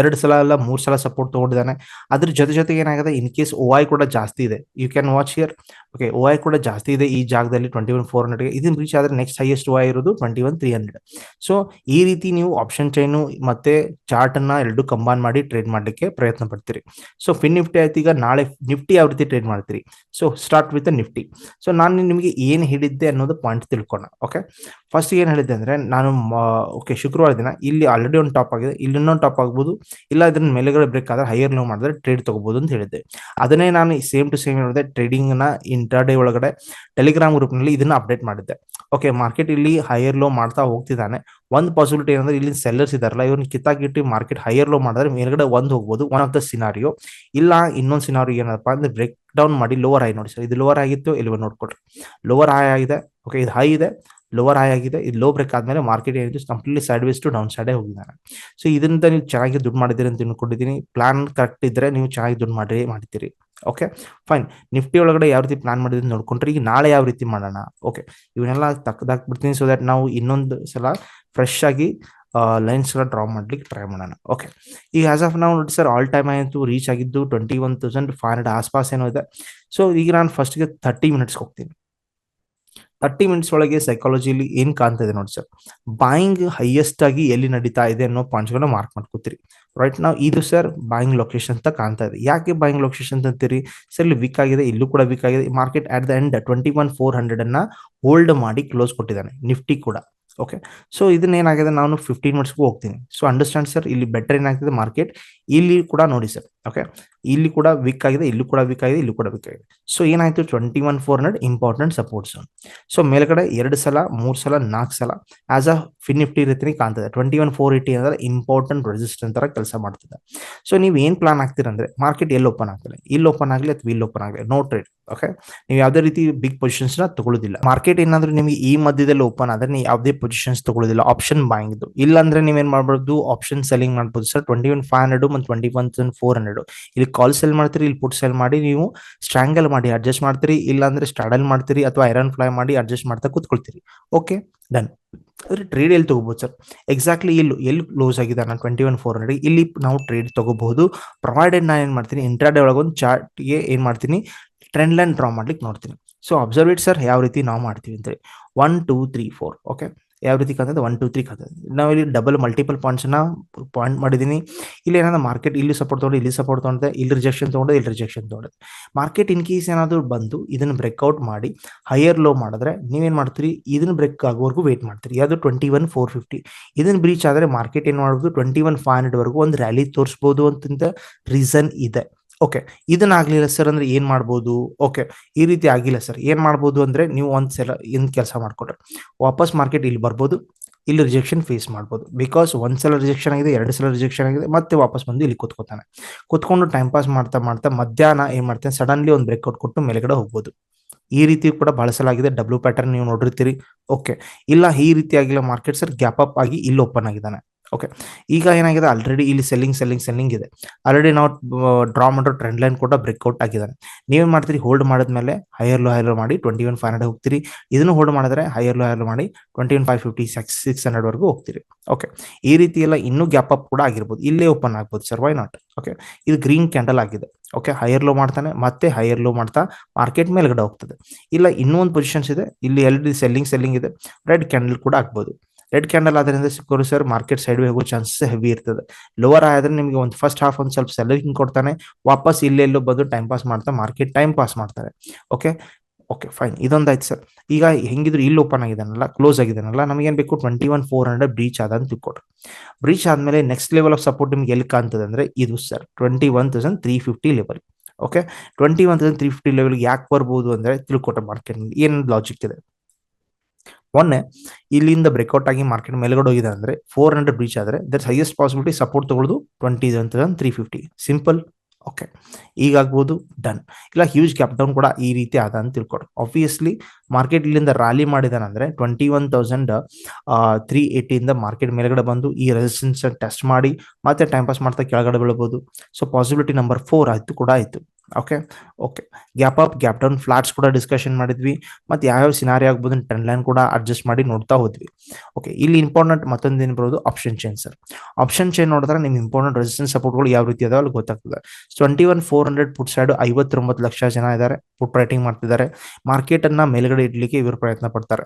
ಎರಡು ಸಲ ಅಲ್ಲ, ಮೂರು ಸಲ ಸಪೋರ್ಟ್ ತಗೊಂಡಿದ್ದಾನೆ. ಅದ್ರ ಜೊತೆ ಜೊತೆಗೆ ಏನಾಗಿದೆ? ಇನ್ ಕೇಸ್ ಓ ಐ ಕೂಡ ಜಾಸ್ತಿ ಇದೆ. You can watch here okay O I ಕೂಡ ಜಾಸ್ತಿ ಇದೆ ಈ ಜಾಗದಲ್ಲಿ ಟ್ವೆಂಟಿ ಒನ್ ಫೋರ್ ಹಂಡ್ರೆಡ್ಗೆ ಇದನ್ನ ರೀಚ್ ಆದ್ರೆ ನೆಕ್ಸ್ಟ್ ಹೈಯೆಸ್ಟ್ ಓ ಐ ಇರೋದು twenty one three hundred so ಈ ರೀತಿ ನೀವು ಆಪ್ಷನ್ ಚೈನು ಮತ್ತೆ ಚಾರ್ಟ್ ಅನ್ನ ಎರಡು ಕಂಬೈನ್ ಮಾಡಿ ಟ್ರೇಡ್ ಮಾಡಲಿಕ್ಕೆ ಪ್ರಯತ್ನ ಪಡ್ತೀರಿ. ಸೊ ಫಿನ್ ನಿಫ್ಟಿ ಆಯ್ತು. ಈಗ ನಾಳೆ ನಿಫ್ಟಿ ಯಾವ ರೀತಿ ಟ್ರೇಡ್ ಮಾಡ್ತೀರಿ? So start with Nifty so ನಾನು ನಿಮಗೆ ಏನು ಹಿಡಿದ್ದೆ ಅನ್ನೋದು ಪಾಯಿಂಟ್ ತಿಳ್ಕೊಣ ಓಕೆ ಫಸ್ಟ್ ಏನು ಹೇಳಿದ್ದೆ ಅಂದ್ರೆ ನಾನು ಓಕೆ ಶುಕ್ರವಾರ ದಿನ ಇಲ್ಲಿ ಆಲ್ರೆಡಿ ಒಂದು ಟಾಪ್ ಆಗಿದೆ, ಇಲ್ಲಿ ಇನ್ನೊಂದು ಟಾಪ್ ಆಗ್ಬೋದು, ಇಲ್ಲ ಇದನ್ನ ಮೇಲೆಗಡೆ ಬ್ರೇಕ್ ಆದ್ರೆ ಹೈಯರ್ ಲೋ ಮಾಡಿದ್ರೆ ಟ್ರೇಡ್ ತಗೋಬಹುದು ಅಂತ ಹೇಳಿದ್ದೆ. ಅದನ್ನೇ ನಾನು ಸೇಮ್ ಟು ಸೇಮ್ ಹೇಳಿದೆ ಟ್ರೇಡಿಂಗ್ನ ಇಂಟರ್ಡೇ ಒಳಗಡೆ ಟೆಲಿಗ್ರಾಮ್ ಗ್ರೂಪ್ನಲ್ಲಿ ಇದನ್ನ ಅಪ್ಡೇಟ್ ಮಾಡಿದ್ದೆ. ಓಕೆ ಮಾರ್ಕೆಟ್ ಇಲ್ಲಿ ಹೈಯರ್ ಲೋ ಮಾಡ್ತಾ ಹೋಗ್ತಿದ್ದಾನೆ. ಒಂದು ಪಾಸಿಬಿಲಿಟಿ ಏನಂದ್ರೆ ಇಲ್ಲಿ ಸೆಲ್ಲರ್ಸ್ ಇದಾರಲ್ಲ ಇವ್ರನ್ನ ಕಿತ್ತಾಕಿಟ್ಟು ಮಾರ್ಕೆಟ್ ಹೈಯರ್ ಲೋ ಮಾಡಿದ್ರೆ ಮೇಲ್ಗಡೆ ಒಂದು ಹೋಗ್ಬೋದು ಒನ್ ಆಫ್ ದ ಸಿನಾರಿಯೋ ಇಲ್ಲ, ಇನ್ನೊಂದು ಸಿನಾರಿಯೋ ಏನಪ್ಪ ಅಂದ್ರೆ ಬ್ರೇಕ್ ಡೌನ್ ಮಾಡಿ ಲೋವರ್ ಹೈ ನೋಡಿ ಸರ್ ಇದು ಲೋವರ್ ಆಗಿತ್ತು ಇಲ್ಲಿ ನೋಡ್ಕೊಡ್ರಿ ಲೋವರ್ ಹೈ ಆಗಿದೆ ಓಕೆ ಇದು ಹೈ ಇದೆ. ಲೋವರ್ ಹೈ ಆಗಿದೆ, ಇದು ಲೋ ಬ್ರೇಕ್ ಆದ್ಮೇಲೆ ಮಾರ್ಕೆಟ್ ಏನಿದೆ completely side ways to down ಸೈಡೇ ಹೋಗಿದ್ದಾನೆ ಸೊ ಇದರಿಂದ ನೀವು ಚೆನ್ನಾಗಿ ದುಡ್ಡು ಮಾಡಿದ್ದೀರಿ ಅಂತ ತಿಳ್ಕೊಂಡಿದ್ದೀನಿ ಪ್ಲಾನ್ ಕರೆಕ್ಟ್ ಇದ್ರೆ ನೀವು ಚೆನ್ನಾಗಿ ದುಡ್ಡು ಮಾಡಿ ಮಾಡ್ತೀರಿ. ಓಕೆ ಫೈನ್ ನಿಫ್ಟಿ ಒಳಗಡೆ ಯಾವ ರೀತಿ ಪ್ಲಾನ್ ಮಾಡಿದ್ರೆ ನೋಡ್ಕೊಂಡ್ರೆ. ಈಗ ನಾಳೆ ಯಾವ ರೀತಿ ಮಾಡೋಣ? ಓಕೆ ಇವನ್ನೆಲ್ಲ ತಕ್ಕದಾಕ್ಬಿಡ್ತೀನಿ ಸೊ ದಟ್ ನಾವು ಇನ್ನೊಂದು ಸಲ ಫ್ರೆಶ್ ಆಗಿ ಲೈನ್ಸ್ ಎಲ್ಲ ಡ್ರಾ ಮಾಡ್ಲಿಕ್ಕೆ ಟ್ರೈ ಮಾಡೋಣ. ಓಕೆ ಈಗ ಆಸ್ ಆಫ್ ನಾವು ನೋಡಿ ಸರ್ ಆಲ್ ಟೈಮ್ ಆಯಿತು ರೀಚ್ ಆಗಿದ್ದು twenty one thousand five hundred ಆಸ್ಪಾಸ್ ಏನೋ ಇದೆ. ಸೊ ಈಗ ನಾನು ಫಸ್ಟ್ಗೆ ತರ್ಟಿ ಮಿನಿಟ್ಸ್ಗೆ ಹೋಗ್ತೀನಿ. ತರ್ಟಿ ಮಿನಿಟ್ಸ್ ಒಳಗೆ ಸೈಕಾಲಜಿಲಿ ಏನ್ ಕಾಣ್ತಾ ಇದೆ ನೋಡಿ ಸರ್ ಬಾಯಿಂಗ್ ಹೈಯೆಸ್ಟ್ ಆಗಿ ಎಲ್ಲಿ ನಡೀತಾ ಇದೆ ಅನ್ನೋ ಪಾಯಿಂಟ್ಸ್ಗಳನ್ನ ಮಾರ್ಕ್ ಮಾಡ್ಕೋತೀರಿ. ರೈಟ್ ನಾವು ಇದು ಸರ್ ಬಾಯಿಂಗ್ ಲೊಕೇಶನ್ ಅಂತ ಕಾಣ್ತಾ ಇದೆ. ಯಾಕೆ ಬಾಯಿಂಗ್ ಲೊಕೇಶನ್ ಅಂತೀರಿ? ಸರ್ ಇಲ್ಲಿ ವೀಕ್ ಆಗಿದೆ, ಇಲ್ಲೂ ಕೂಡ ವೀಕ್ ಆಗಿದೆ. Market at the end twenty one four hundred ಅನ್ನ ಹೋಲ್ಡ್ ಮಾಡಿ ಕ್ಲೋಸ್ ಕೊಟ್ಟಿದ್ದಾನೆ ನಿಫ್ಟಿ ಕೂಡ. ಓಕೆ ಸೊ ಇದನ್ನ ಏನಾಗಿದೆ? ನಾನು ಫಿಫ್ಟೀನ್ ಮಿನಿಟ್ಸ್ಗೂ ಹೋಗ್ತೀನಿ. ಸೊ ಅಂಡರ್ಸ್ಟ್ಯಾಂಡ್ ಸರ್ ಇಲ್ಲಿ ಬೆಟರ್ ಏನಾಗ್ತಿದೆ ಮಾರ್ಕೆಟ್ ಇಲ್ಲಿ ಕೂಡ ನೋಡಿ ಸರ್ ಓಕೆ ಇಲ್ಲಿ ಕೂಡ ವೀಕ್ ಆಗಿದೆ, ಇಲ್ಲೂ ಕೂಡ ವೀಕ್ ಆಗಿದೆ, ಇಲ್ಲೂ ಕೂಡ ವೀಕ್ ಆಗಿದೆ. ಸೊ ಏನಾಯ್ತು? Twenty one four hundred important supports so ಮೇಲ್ಗಡೆ ಎರಡು ಸಲ, ಮೂರು ಸಲ, ನಾಲ್ಕು ಸಲ ಆಸ್ ಅ ಫಿನ್ ನಿಫ್ಟಿ ರೀತಿ ಕಾಣ್ತದೆ. ಟ್ವೆಂಟಿ ಒನ್ ಫೋರ್ ಏಯ್ಟಿ ಅಂದ್ರೆ ಇಂಪಾರ್ಟೆಂಟ್ ರೆಸಿಸ್ಟೆಂಟ್ ತರ ಕೆಲಸ ಮಾಡ್ತದೆ. ಸೊ ನೀವು ಏನ್ ಪ್ಲಾನ್ ಆಗ್ತೀರಂದ್ರೆ ಮಾರ್ಕೆಟ್ ಎಲ್ಲಿ ಓಪನ್ ಆಗ್ತದೆ? ಇಲ್ಲಿ ಓಪನ್ ಆಗಲಿ ಅಥವಾ ಇಲ್ಲಿ ಓಪನ್ ಆಗಲಿ ನೋ ಟ್ರೇಡ್ ಓಕೆ ನೀವು ಯಾವುದೇ ರೀತಿ ಬಿಗ್ ಪೊಸಿಷನ್ಸ್ನ ತಗೊಳ್ಳೋದಿಲ್ಲ ಮಾರ್ಕೆಟ್ ಏನಾದ್ರೂ ನಿಮಗೆ ಈ ಮಧ್ಯದಲ್ಲಿ ಓಪನ್ ಆದ್ರೆ ನೀವು ಯಾವುದೇ ಪೊಸಿಷನ್ಸ್ ತಗೊಳ್ಳೋದಿಲ್ಲ ಆಪ್ಷನ್ ಬಾಯಿಂಗ್ ಇದು ಇಲ್ಲಾಂದ್ರೆ ನೀವೇನ್ ಮಾಡ್ಬೋದು ಆಪ್ಷನ್ ಸೆಲ್ಲಿಂಗ್ ಮಾಡ್ಬೋದು sir twenty one five hundred ಮತ್ತು ಟ್ವೆಂಟಿ ಒನ್ ಫೋರ್ ಹಂಡ್ರೆಡ್ ಇಲ್ಲಿ ಕಾಲ್ ಸೆಲ್ ಮಾಡ್ತೀರಿ, ಇಲ್ಲಿ ಪುಟ್ ಸೆಲ್ ಮಾಡಿ, ನೀವು ಸ್ಟ್ರಾಂಗಲ್ ಮಾಡಿ ಅಡ್ಜಸ್ಟ್ ಮಾಡ್ತೀರಿ, ಇಲ್ಲಾಂದ್ರೆ ಸ್ಟಾಡಲ್ ಮಾಡ್ತೀರಿ ಅಥವಾ ಐರನ್ ಫ್ಲೈ ಮಾಡಿ ಅಡ್ಜಸ್ಟ್ ಮಾಡ್ತಾ ಕೂತ್ಕೊಳ್ತೀರಿ. ಓಕೆ ಡನ್ ಅಂದ್ರೆ ಟ್ರೇಡ್ ಎಲ್ಲಿ ತಗೋಬಹುದು ಸರ್ ಎಕ್ಸಾಕ್ಟ್ಲಿ ಇಲ್ಲಿ ಎಲ್ಲಿ ಕ್ಲೋಸ್ ಆಗಿದೆ ನಾನು ಟ್ವೆಂಟಿ ಒನ್ ಫೋರ್ ಹಂಡ್ರೆಡ್ ಇಲ್ಲಿ ನಾವು ಟ್ರೇಡ್ ತಗೋಬಹುದು. ಪ್ರೊವೈಡೆಡ್ ನಾನು ಏನ್ ಮಾಡ್ತೀನಿ ಇಂಟ್ರಾಡೇ ಒಳಗೆ ಒಂದು ಚಾರ್ಟ್ಗೆ ಏನ್ ಮಾಡ್ತೀನಿ ಟ್ರೆಂಡ್ ಲೈನ್ ಡ್ರಾ ಮಾಡ್ಲಿಕ್ಕೆ ನೋಡ್ತೀನಿ. ಸೊ ಅಬ್ಸರ್ವೇಟ್ ಸರ್ ಯಾವ ರೀತಿ ನಾವು ಮಾಡ್ತೀವಿ ಅಂತೇಳಿ one two three four okay ಯಾವ ರೀತಿ ಕಾಣ್ತದೆ ಒನ್ ಟು ತ್ರೀ ಕಾಣ್ತದೆ ನಾವು ಇಲ್ಲಿ ಡಬಲ್ ಮಲ್ಟಿಪಲ್ ಪಾಯಿಂಟ್ಸ್ನ ಪಾಯಿಂಟ್ ಮಾಡಿದೀನಿ. ಇಲ್ಲಿ ಏನಾದ್ರು ಮಾರ್ಕೆಟ್ ಇಲ್ಲಿ ಸಪೋರ್ಟ್ ತೊಗೊಂಡು, ಇಲ್ಲಿ ಸಪೋರ್ಟ್ ತೊಗೊಂಡೆ, ಇಲ್ಲಿ ರಿಜೆಕ್ಷನ್ ತಗೊಂಡೆ, ಇಲ್ಲಿ ರಿಜೆಕ್ಷನ್ ತೊಗೊಂಡೆ. ಮಾರ್ಕೆಟ್ ಇನ್ ಕೇಸ್ ಏನಾದ್ರು ಬಂದು ಇದನ್ನ ಬ್ರೇಕ್ಔಟ್ ಮಾಡಿ ಹೈಯರ್ ಲೋ ಮಾಡಿದ್ರೆ ನೀವೇನು ಮಾಡ್ತೀರಿ? ಇದನ್ನ ಬ್ರೇಕ್ ಆಗೋವರೆಗೂ ವೇಟ್ ಮಾಡ್ತೀರಿ. ಯಾವುದು ಟ್ವೆಂಟಿ ಒನ್ ಫೋರ್ ಫಿಫ್ಟಿ ಇದನ್ನ ಬ್ರೀಚ್ ಆದ್ರೆ ಮಾರ್ಕೆಟ್ ಏನು ಮಾಡ್ಬೋದು ಟ್ವೆಂಟಿ ಒನ್ ಫೈವ್ ಹಂಡ್ರೆಡ್ ವರೆಗೂ ಒಂದು ರ್ಯಾಲಿ ತೋರಿಸ್ಬೋದು ಅಂತಂತ ರೀಸನ್ ಇದೆ. ಓಕೆ ಇದನ್ನ ಆಗ್ಲಿಲ್ಲ ಸರ್ ಅಂದ್ರೆ ಏನು ಮಾಡ್ಬೋದು? ಓಕೆ ಈ ರೀತಿ ಆಗಿಲ್ಲ ಸರ್ ಏನು ಮಾಡ್ಬೋದು ಅಂದ್ರೆ ನೀವು ಒಂದು ಸಲ ಏನ್ ಕೆಲಸ ಮಾಡಿಕೊಟ್ರೆ ವಾಪಸ್ ಮಾರ್ಕೆಟ್ ಇಲ್ಲಿ ಬರ್ಬೋದು. ಇಲ್ಲಿ ರಿಜೆಕ್ಷನ್ ಫೇಸ್ ಮಾಡ್ಬೋದು. ಬಿಕಾಸ್ ಒಂದು ಸಲ ರಿಜೆಕ್ಷನ್ ಆಗಿದೆ, ಎರಡು ಸಲ ರಿಜೆಕ್ಷನ್ ಆಗಿದೆ, ಮತ್ತೆ ವಾಪಸ್ ಬಂದು ಇಲ್ಲಿ ಕೂತ್ಕೋತಾನೆ. ಕೂತ್ಕೊಂಡು ಟೈಮ್ ಪಾಸ್ ಮಾಡ್ತಾ ಮಾಡ್ತಾ ಮಧ್ಯಾಹ್ನ ಏನು ಮಾಡ್ತಾನೆ? ಸಡನ್ಲಿ ಒಂದು ಬ್ರೇಕ್ಔಟ್ ಕೊಟ್ಟು ಮೇಲೆಗಡೆ ಹೋಗ್ಬೋದು. ಈ ರೀತಿ ಕೂಡ ಬಳಸಲಾಗಿದೆ. ಡಬ್ಲ್ಯೂ ಪ್ಯಾಟರ್ನ್ ನೀವು ನೋಡಿರ್ತೀರಿ. ಓಕೆ ಇಲ್ಲ, ಈ ರೀತಿ ಆಗಿಲ್ಲ ಮಾರ್ಕೆಟ್ ಸರ್ ಗ್ಯಾಪ್ ಅಪ್ ಆಗಿ ಇಲ್ಲಿ ಓಪನ್ ಆಗಿದ್ದಾನೆ. ಓಕೆ ಈಗ ಏನಾಗಿದೆ? ಆಲ್ರೆಡಿ ಇಲ್ಲಿ ಸೆಲ್ಲಿಂಗ್ ಸೆಲ್ಲಿಂಗ್ ಸೆಲ್ಲಿಂಗ್ ಇದೆ. ಆಲ್ರೆಡಿ ನಾವು ಡ್ರಾ ಮಾಡೋ ಟ್ರೆಂಡ್ ಲೈನ್ ಕೂಡ ಬ್ರೇಕ್ಔಟ್ ಆಗಿದ್ದಾನೆ. ನೀವೇನು ಮಾಡ್ತೀರಿ? ಹೋಲ್ಡ್ ಮಾಡಿದ್ಮೇಲೆ ಹೈಯರ್ ಲೋ ಹೈಯರ್ ಮಾಡಿ ಟ್ವೆಂಟಿ ಒನ್ ಫೈವ್ ಹಂಡ್ರೆಡ್ ಹೋಗ್ತೀರಿ. ಇದನ್ನು ಹೋಲ್ಡ್ ಮಾಡಿದ್ರೆ ಹೈಯರ್ ಲೋ ಹೈಯರ್ ಮಾಡಿ twenty one five fifty six six hundred ವರೆಗೂ ಹೋಗ್ತೀರಿ. ಓಕೆ ಈ ರೀತಿ ಎಲ್ಲ ಇನ್ನೂ ಗ್ಯಾಪ್ ಅಪ್ ಕೂಡ ಆಗಿರ್ಬೋದು. ಇಲ್ಲೇ ಓಪನ್ ಆಗ್ಬೋದು ಸರ್ ವೈ ನಾಟ್ ಓಕೆ ಇದು ಗ್ರೀನ್ ಕ್ಯಾಂಡಲ್ ಆಗಿದೆ. ಓಕೆ ಹೈಯರ್ ಲೋ ಮಾಡ್ತಾನೆ. ಮತ್ತೆ ಹೈಯರ್ ಲೋ ಮಾಡ್ತಾ ಮಾರ್ಕೆಟ್ ಮೇಲ್ಗಡೆ ಹೋಗ್ತದೆ. ಇಲ್ಲ, ಇನ್ನೂ ಒಂದು ಪೊಸಿಷನ್ಸ್ ಇದೆ. ಇಲ್ಲಿ ಎಲ್ ಸೆಲ್ಲಿಂಗ್ ಸೆಲ್ಲಿಂಗ್ ಇದೆ. ರೆಡ್ ಕ್ಯಾಂಡಲ್ ಕೂಡ ಆಗ್ಬೋದು. ರೆಡ್ ಕ್ಯಾಂಡಲ್ ಆದ್ರಿಂದ ಸಿಕ್ಕೋರು ಸರ್ ಮಾರ್ಕೆಟ್ ಸೈಡ್ ಹೋಗೋ ಚಾನ್ಸಸ್ ಹೆವಿ ಇರ್ತದೆ. ಲೋವರ್ ಆದ್ರೆ ನಿಮಗೆ ಒಂದು ಫಸ್ಟ್ ಹಾಫ್ ಒಂದು ಸ್ವಲ್ಪ ಸೆಲ್ಲಿಂಗ್ ಕೊಡ್ತಾನೆ, ವಾಪಸ್ ಇಲ್ಲೆಲ್ಲೋ ಬಂದು ಟೈಮ್ ಪಾಸ್ ಮಾಡ್ತಾ ಮಾರ್ಕೆಟ್ ಟೈಮ್ ಪಾಸ್ ಮಾಡ್ತಾರೆ. ಓಕೆ ಓಕೆ ಫೈನ್ ಇದೊಂದಾಯ್ತು ಸರ್ ಈಗ ಹೆಂಗಿದ್ರು ಇಲ್ಲಿ ಓಪನ್ ಆಗಿದಾನಲ್ಲ ಕ್ಲೋಸ್ ಆಗಿದಾನಲ್ಲ ನಮಗೇನು ಬೇಕು? Twenty one four hundred breach ಆದ ಅಂತ ತಿಳ್ಕೊಡ್ರಿ. ಬ್ರೀಚ್ ಆದಮೇಲೆ ನೆಕ್ಸ್ಟ್ ಲೆವೆಲ್ ಆಫ್ ಸಪೋರ್ಟ್ ನಿಮ್ಗೆ ಎಲ್ಲಿ ಕಾಣ್ತದೆ ಅಂದರೆ ಇದು sir twenty one thousand three fifty level okay twenty one thousand three fifty level ಯಾಕೆ ಬರ್ಬೋದು ಅಂದರೆ ತಿಳ್ಕೊಟ್ರೆ ಮಾರ್ಕೆಟ್ ಏನು ಲಾಜಿಕ್ ಇದೆ? ಮೊನ್ನೆ ಇಲ್ಲಿಂದ ಬ್ರೇಕ್ಔಟ್ ಆಗಿ ಮಾರ್ಕೆಟ್ ಮೇಲ್ಗಡೆ ಹೋಗಿದೆ ಅಂದ್ರೆ ಫೋರ್ ಹಂಡ್ರೆಡ್ ಬ್ರೀಚ್ ಆದ್ರೆ ದರ್ಸ್ ಹೈಯೆಸ್ಟ್ ಪಾಸಿಬಿಲಿಟಿ ಸಪೋರ್ಟ್ ತಗೊಳ್ಳೋದು ಟ್ವೆಂಟಿ ಅಂತ ತ್ರೀ ಫಿಫ್ಟಿ ಸಿಂಪಲ್ ಓಕೆ ಈಗಾಗ್ಬೋದು ಡನ್ ಇಲ್ಲ ಹ್ಯೂಜ್ ಕ್ಯಾಪ್ ಡೌನ್ ಕೂಡ ಈ ರೀತಿ ಆದ ಅಂತ ತಿಳ್ಕೊಡು. ಆಬ್ವಿಯಸ್ಲಿ ಮಾರ್ಕೆಟ್ ಇಲ್ಲಿಂದ ರ್ಯಾಲಿ ಮಾಡಿದಾನಂದ್ರೆ ಟ್ವೆಂಟಿ ಒನ್ ತೌಸಂಡ್ ತ್ರೀ ಏಯ್ಟಿಯಿಂದ ಮಾರ್ಕೆಟ್ ಮೇಲ್ಗಡೆ ಬಂದು ಈ ರೆಸಿಸ್ಟೆನ್ಸ್ ಟೆಸ್ಟ್ ಮಾಡಿ, ಮತ್ತೆ ಟೈಮ್ ಪಾಸ್ ಮಾಡ್ತಾ ಕೆಳಗಡೆ ಬೀಳ್ಬೋದು. ಸೊ ಪಾಸಿಬಿಲಿಟಿ ನಂಬರ್ ಫೋರ್ ಆಯ್ತು, ಕೂಡ ಆಯ್ತು. Okay okay gap up gap down flats ಕೂಡ ಡಿಸ್ಕಷನ್ ಮಾಡಿದ್ವಿ. ಮತ್ತೆ ಯಾವ್ಯಾವ ಸಿನಾರಿ ಆಗ್ಬೋದು ಟ್ರೆಂಡ್ ಲೈನ್ ಕೂಡ ಅಡ್ಜಸ್ಟ್ ಮಾಡಿ ನೋಡ್ತಾ ಹೋದ್ವಿ. ಓಕೆ ಇಲ್ಲಿ ಇಂಪಾರ್ಟೆಂಟ್ ಮತ್ತೊಂದು ಏನು ಬರೋದು? Option chain sir option chain ನೋಡಿದ್ರೆ ನಿಮ್ ಇಂಪಾರ್ಟೆಂಟ್ ರೆಸಿಸ್ಟೆನ್ಸ್ ಸಪೋರ್ಟ್ಗಳು ಯಾವ ರೀತಿ ಅದಾವೆ ಅಲ್ಲಿ ಗೊತ್ತಾಗ್ತದೆ. Twenty one four hundred put side ಐವತ್ತೊಂಬತ್ತು ಲಕ್ಷ ಜನ ಇದ್ದಾರೆ ಪುಟ್ ರೈಟಿಂಗ್ ಮಾಡ್ತಿದ್ದಾರೆ ಮಾರ್ಕೆಟ್ ಅನ್ನ ಮೇಲ್ಗಡೆ ಇಡ್ಲಿಕ್ಕೆ ಇವರು ಪ್ರಯತ್ನ ಪಡ್ತಾರೆ.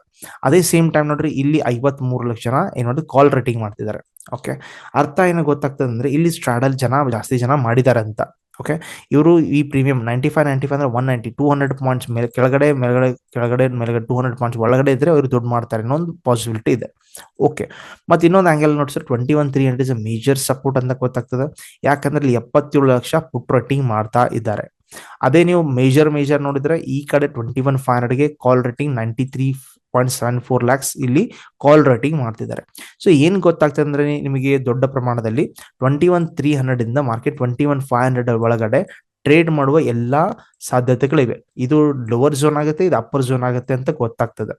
ಅದೇ ಸೇಮ್ ಟೈಮ್ ನೋಡ್ರಿ, ಇಲ್ಲಿ ಐವತ್ ಮೂರು ಲಕ್ಷ ಜನ ಏನಾದ್ರು ಕಾಲ್ ರೈಟಿಂಗ್ ಮಾಡ್ತಿದ್ದಾರೆ ಓಕೆ ಅರ್ಥ ಏನೋ ಗೊತ್ತಾಗ್ತದೆ ಅಂದ್ರೆ ಇಲ್ಲಿ ಸ್ಟ್ರಾಡಲ್ ಜನ ಜಾಸ್ತಿ ಜನ ಮಾಡಿದ್ದಾರೆ ಅಂತ. ಓಕೆ ಇವರು ಈ premium ninety five ninety five ಅಂದ್ರೆ one ninety two hundred points ಮೇಲೆ ಕೆಳಗಡೆ, ಮೇಲ್ಗಡೆ ಕೆಳಗಡೆ, ಮೇಲ್ಗಡೆ ಟೂ ಹಂಡ್ರೆಡ್ ಪಾಯಿಂಟ್ಸ್ ಒಳಗಡೆ ಇದ್ರೆ ಅವರು ದುಡ್ಡು ಮಾಡ್ತಾರೆ ಇನ್ನೊಂದು ಪಾಸಿಬಿಲಿಟಿ ಇದೆ. ಓಕೆ ಮತ್ತೆ ಇನ್ನೊಂದು angle ನೋಡ್ಸರ್ twenty one three hundred is major support ಅಂತ ಗೊತ್ತಾಗ್ತದೆ. ಯಾಕಂದ್ರೆ ಇಲ್ಲಿ ಎಪ್ಪತ್ತೇಳು ಲಕ್ಷ ಪುಟ್ ರೇಟಿಂಗ್ ಮಾಡ್ತಾ ಇದ್ದಾರೆ. ಅದೇ ನೀವು ಮೇಜರ್ ಮೇಜರ್ ನೋಡಿದ್ರೆ ಈ ಕಡೆ twenty one five ಹಂಡ್ರೆಡ್ಗೆ call rating ninety three point seven four lakhs ಇಲ್ಲಿ ಕಾಲ್ ರೇಟಿಂಗ್ ಮಾಡ್ತಿದ್ದಾರೆ. ಸೊ ಏನ್ ಗೊತ್ತಾಗ್ತದೆ ಅಂದ್ರೆ ನಿಮಗೆ ದೊಡ್ಡ ಪ್ರಮಾಣದಲ್ಲಿ ಟ್ವೆಂಟಿ ಒನ್ ತ್ರೀ ಹಂಡ್ರೆಡ್ ಇಂದ market twenty one five hundred ಒಳಗಡೆ ಟ್ರೇಡ್ ಮಾಡುವ ಎಲ್ಲಾ ಸಾಧ್ಯತೆಗಳಿವೆ. ಇದು ಲೋವರ್ ಝೋನ್ ಆಗುತ್ತೆ, ಇದು ಅಪ್ಪರ್ ಝೋನ್ ಆಗುತ್ತೆ ಅಂತ ಗೊತ್ತಾಗ್ತದೆ.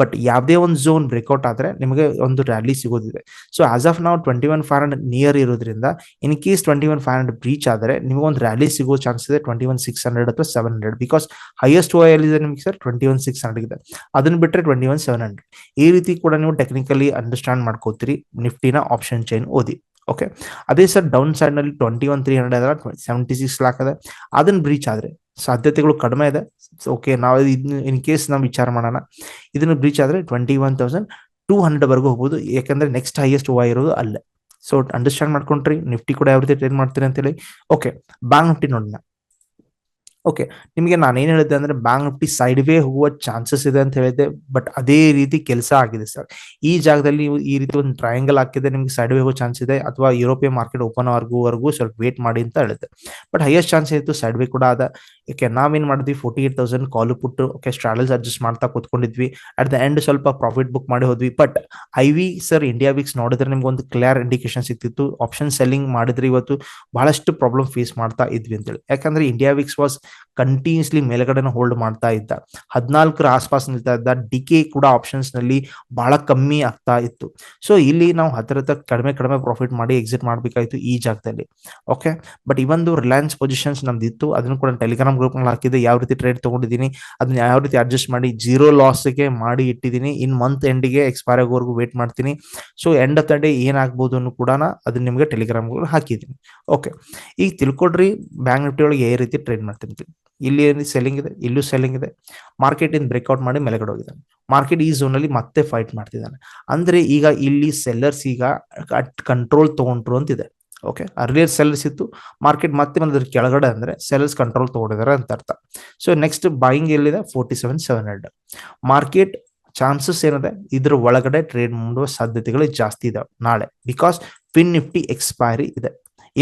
ಬಟ್ ಯಾವುದೇ ಒಂದು ಝೋನ್ ಬ್ರೇಕ್ಔಟ್ ಆದ್ರೆ ನಿಮಗೆ ಒಂದು ರ್ಯಾಲಿ ಸಿಗೋದಿದೆ. ಸೊ ಆಸ್ ಆಫ್ ನಾವು twenty one five hundred near ಇರೋದ್ರಿಂದ in case twenty one five hundred breach ಆದರೆ ನಿಮಗೆ ಒಂದು ರ್ಯಾಲಿ ಸಿಗೋ ಚಾನ್ಸ್ ಇದೆ ಟ್ವೆಂಟಿ ಒನ್ ಸಿಕ್ಸ್ ಹಂಡ್ರೆಡ್ ಅಥವಾ seven hundred because highest O ಇದೆ ನಿಮಗೆ sir twenty one six hundred ಇದೆ. ಅದನ್ನ ಬಿಟ್ಟರೆ ಟ್ವೆಂಟಿ ಒನ್ ಸೆವೆನ್ ಹಂಡ್ರೆಡ್ ಈ ರೀತಿ ಕೂಡ ನೀವು ಟೆಕ್ನಿಕಲಿ ಅಂಡರ್ಸ್ಟ್ಯಾಂಡ್ ಮಾಡ್ಕೋತೀರಿ, ನಿಫ್ಟಿನ ಆಪ್ಷನ್ ಚೈನ್ ಓದಿ. ಓಕೆ ಅದೇ ಸರ್ ಡೌನ್ ಸೈಡ್ನಲ್ಲಿ ಟ್ವೆಂಟಿ ಒನ್ ತ್ರೀ ಹಂಡ್ರೆಡ್ ಅದರ ಸೆವೆಂಟಿ ಸಿಕ್ಸ್ ಲಾಕ್ ಅದ ಅದನ್ನ ಬ್ರೀಚ್ ಆದ್ರೆ ಸಾಧ್ಯತೆಗಳು ಕಡಿಮೆ ಇದೆ. ಓಕೆ ನಾವು ಇನ್ ಕೇಸ್ ನಾವು ವಿಚಾರ ಮಾಡೋಣ. ಇದನ್ನ ಬ್ರೀಚ್ ಆದ್ರೆ twenty one thousand two hundred ವರೆಗೂ ಹೋಗ್ಬೋದು. ಯಾಕಂದ್ರೆ ನೆಕ್ಸ್ಟ್ ಹೈಯೆಸ್ಟ್ ಓ ಇರೋದು ಅಲ್ಲೇ. ಸೊ ಅಂಡರ್ಸ್ಟ್ಯಾಂಡ್ ಮಾಡ್ಕೊಂಡ್ರಿ. ನಿಫ್ಟಿ ಕೂಡ ಯಾವ ರೀತಿ ಟ್ರೇಡ್ ಮಾಡ್ತೀರಿ ಅಂತೇಳಿ. ಓಕೆ ಬ್ಯಾಂಕ್ ನಿಫ್ಟಿ ನೋಡೋಣ. ಓಕೆ ನಿಮಗೆ ನಾನು ಏನ್ ಹೇಳಿದ್ದೆ ಅಂದ್ರೆ ಬ್ಯಾಂಕ್ ನಿಫ್ಟಿ ಸೈಡ್ ವೇ ಹೋಗುವ ಚಾನ್ಸಸ್ ಇದೆ ಅಂತ ಹೇಳಿದ್ದೆ ಬಟ್ ಅದೇ ರೀತಿ ಕೆಲಸ ಆಗಿದೆ ಸರ್ ಈ ಜಾಗದಲ್ಲಿ ನೀವು ಈ ರೀತಿ ಒಂದು ಟ್ರಯಾಂಗಲ್ ಹಾಕಿದ್ರೆ ನಿಮ್ಗೆ ಸೈಡ್ ವೇ ಹೋಗೋ ಚಾನ್ಸ್ ಇದೆ, ಅಥವಾ ಯುರೋಪಿಯನ್ ಮಾರ್ಕೆಟ್ ಓಪನ್ ಆಗುವವರೆಗೂ ಸ್ವಲ್ಪ ವೇಟ್ ಮಾಡಿ ಅಂತ ಹೇಳಿದ್ದೆ. ಬಟ್ ಹೈಯೆಸ್ಟ್ ಚಾನ್ಸ್ ಇತ್ತು ಸೈಡ್ ವೇ ಕೂಡ ಅದ ಯಾಕೆ ನಾವೇನ್ ಮಾಡಿದ್ವಿ? Forty eight thousand call put okay straddles adjust ಮಾಡ್ತಾ ಕೂತ್ಕೊಂಡಿದ್ವಿ. ಅಟ್ ದ ಎಂಡ್ ಸ್ವಲ್ಪ ಪ್ರಾಫಿಟ್ ಬುಕ್ ಮಾಡಿ ಹೋದ್ವಿ. But I V sir India VIX ನೋಡಿದ್ರೆ ನಿಮ್ಗೆ ಒಂದು ಕ್ಲಿಯರ್ ಇಂಡಿಕೇಶನ್ ಸಿಕ್ತಿತ್ತು. ಆಪ್ಷನ್ ಸೆಲ್ಲಿಂಗ್ ಮಾಡಿದ್ರೆ ಇವತ್ತು ಬಹಳಷ್ಟು ಪ್ರಾಬ್ಲಮ್ ಫೇಸ್ ಮಾಡ್ತಾ ಇದ್ವಿ ಅಂತೇಳಿ ಯಾಕಂದ್ರೆ ಇಂಡಿಯಾ ವಿಕ್ಸ್ ವಾಸ್ ಕಂಟಿನ್ಯೂಸ್ಲಿ ಮೇಲ್ಗಡೆನ ಹೋಲ್ಡ್ ಮಾಡ್ತಾ ಇದ್ದ. ಹದಿನಾಲ್ಕರ ಆಸ್ಪಾಸ್ ನಿಲ್ತಾ ಇದ್ದ. ಡಿಕೆ ಕೂಡ ಆಪ್ಷನ್ಸ್ನಲ್ಲಿ ಬಹಳ ಕಮ್ಮಿ ಆಗ್ತಾ ಇತ್ತು. ಸೊ ಇಲ್ಲಿ ನಾವು ಹತ್ತಿರ ಕಡಿಮೆ ಕಡಿಮೆ ಪ್ರಾಫಿಟ್ ಮಾಡಿ ಎಕ್ಸಿಟ್ ಮಾಡ್ಬೇಕಾಯ್ತು ಈ ಜಾಗದಲ್ಲಿ. ಓಕೆ ಬಟ್ ಇವೊಂದು ರಿಲಯನ್ಸ್ ಪೊಸಿಷನ್ಸ್ ನಮ್ದಿತ್ತು, ಅದನ್ನು ಕೂಡ ಟೆಲಿಗ್ರಾಮ್ ಗ್ರೂಪ್ನಲ್ಲಿ ಹಾಕಿದ್ದೆ. ಯಾವ ರೀತಿ ಟ್ರೇಡ್ ತಗೊಂಡಿದ್ದೀನಿ, ಅದನ್ನ ಯಾವ ರೀತಿ ಅಡ್ಜಸ್ಟ್ ಮಾಡಿ ಜೀರೋ ಲಾಸ್ಗೆ ಮಾಡಿ ಇಟ್ಟಿದ್ದೀನಿ. ಇನ್ ಮಂತ್ ಎಂಡಿಗೆ ಎಕ್ಸ್ಪೈರ್ ಆಗೋವರೆಗೂ ವೇಟ್ ಮಾಡ್ತೀನಿ. So end of the day ಏನಾಗ್ಬೋದು ಅನ್ನೋ ಕೂಡ ಅದನ್ನ ನಿಮಗೆ ಟೆಲಿಗ್ರಾಮ್ ಹಾಕಿದ್ದೀನಿ. ಓಕೆ ಈಗ ತಿಳ್ಕೊಡ್ರಿ ಬ್ಯಾಂಕ್ ನಿಫ್ಟಿ ಒಳಗೆ ಯಾವ ರೀತಿ ಟ್ರೇಡ್ ಮಾಡ್ತೀನಿ. ಇಲ್ಲಿ ಏನು ಸೆಲ್ಲಿಂಗ್ ಇದೆ? ಇಲ್ಲೂ ಸೆಲ್ಲಿಂಗ್ ಇದೆ. ಮಾರ್ಕೆಟ್ ಇಂದ ಬ್ರೇಕ್ಔಟ್ ಮಾಡಿ ಮೆಲೆಗಡೆ ಹೋಗಿದ್ದಾನೆ ಮಾರ್ಕೆಟ್ ಈ ಝೋನ್ ಅಲ್ಲಿ ಮತ್ತೆ ಫೈಟ್ ಮಾಡ್ತಿದ್ದಾನೆ. ಅಂದ್ರೆ ಈಗ ಇಲ್ಲಿ ಸೆಲ್ಲರ್ಸ್ ಈಗ ಕಂಟ್ರೋಲ್ ತಗೊಂಡ್ರು ಅಂತಿದೆ. ಓಕೆ ಅರ್ಲಿಯರ್ ಸೆಲ್ಲರ್ಸ್ ಇತ್ತು. ಮಾರ್ಕೆಟ್ ಮತ್ತೆ ಅದ್ರ ಕೆಳಗಡೆ ಅಂದ್ರೆ ಸೆಲ್ಲರ್ಸ್ ಕಂಟ್ರೋಲ್ ತಗೊಂಡಿದ್ದಾರೆ ಅಂತ ಅರ್ಥ. ಸೊ ನೆಕ್ಸ್ಟ್ ಬೈಯಿಂಗ್ ಎಲ್ಲಿದೆ? Forty seven seven hundred market chances ಏನಿದೆ? ಇದ್ರ ಒಳಗಡೆ ಟ್ರೇಡ್ ಮಾಡುವ ಸಾಧ್ಯತೆಗಳು ಜಾಸ್ತಿ ಇದಾವೆ ನಾಳೆ. ಬಿಕಾಸ್ ಫಿನ್ ನಿಫ್ಟಿ ಎಕ್ಸ್ಪೈರಿ ಇದೆ.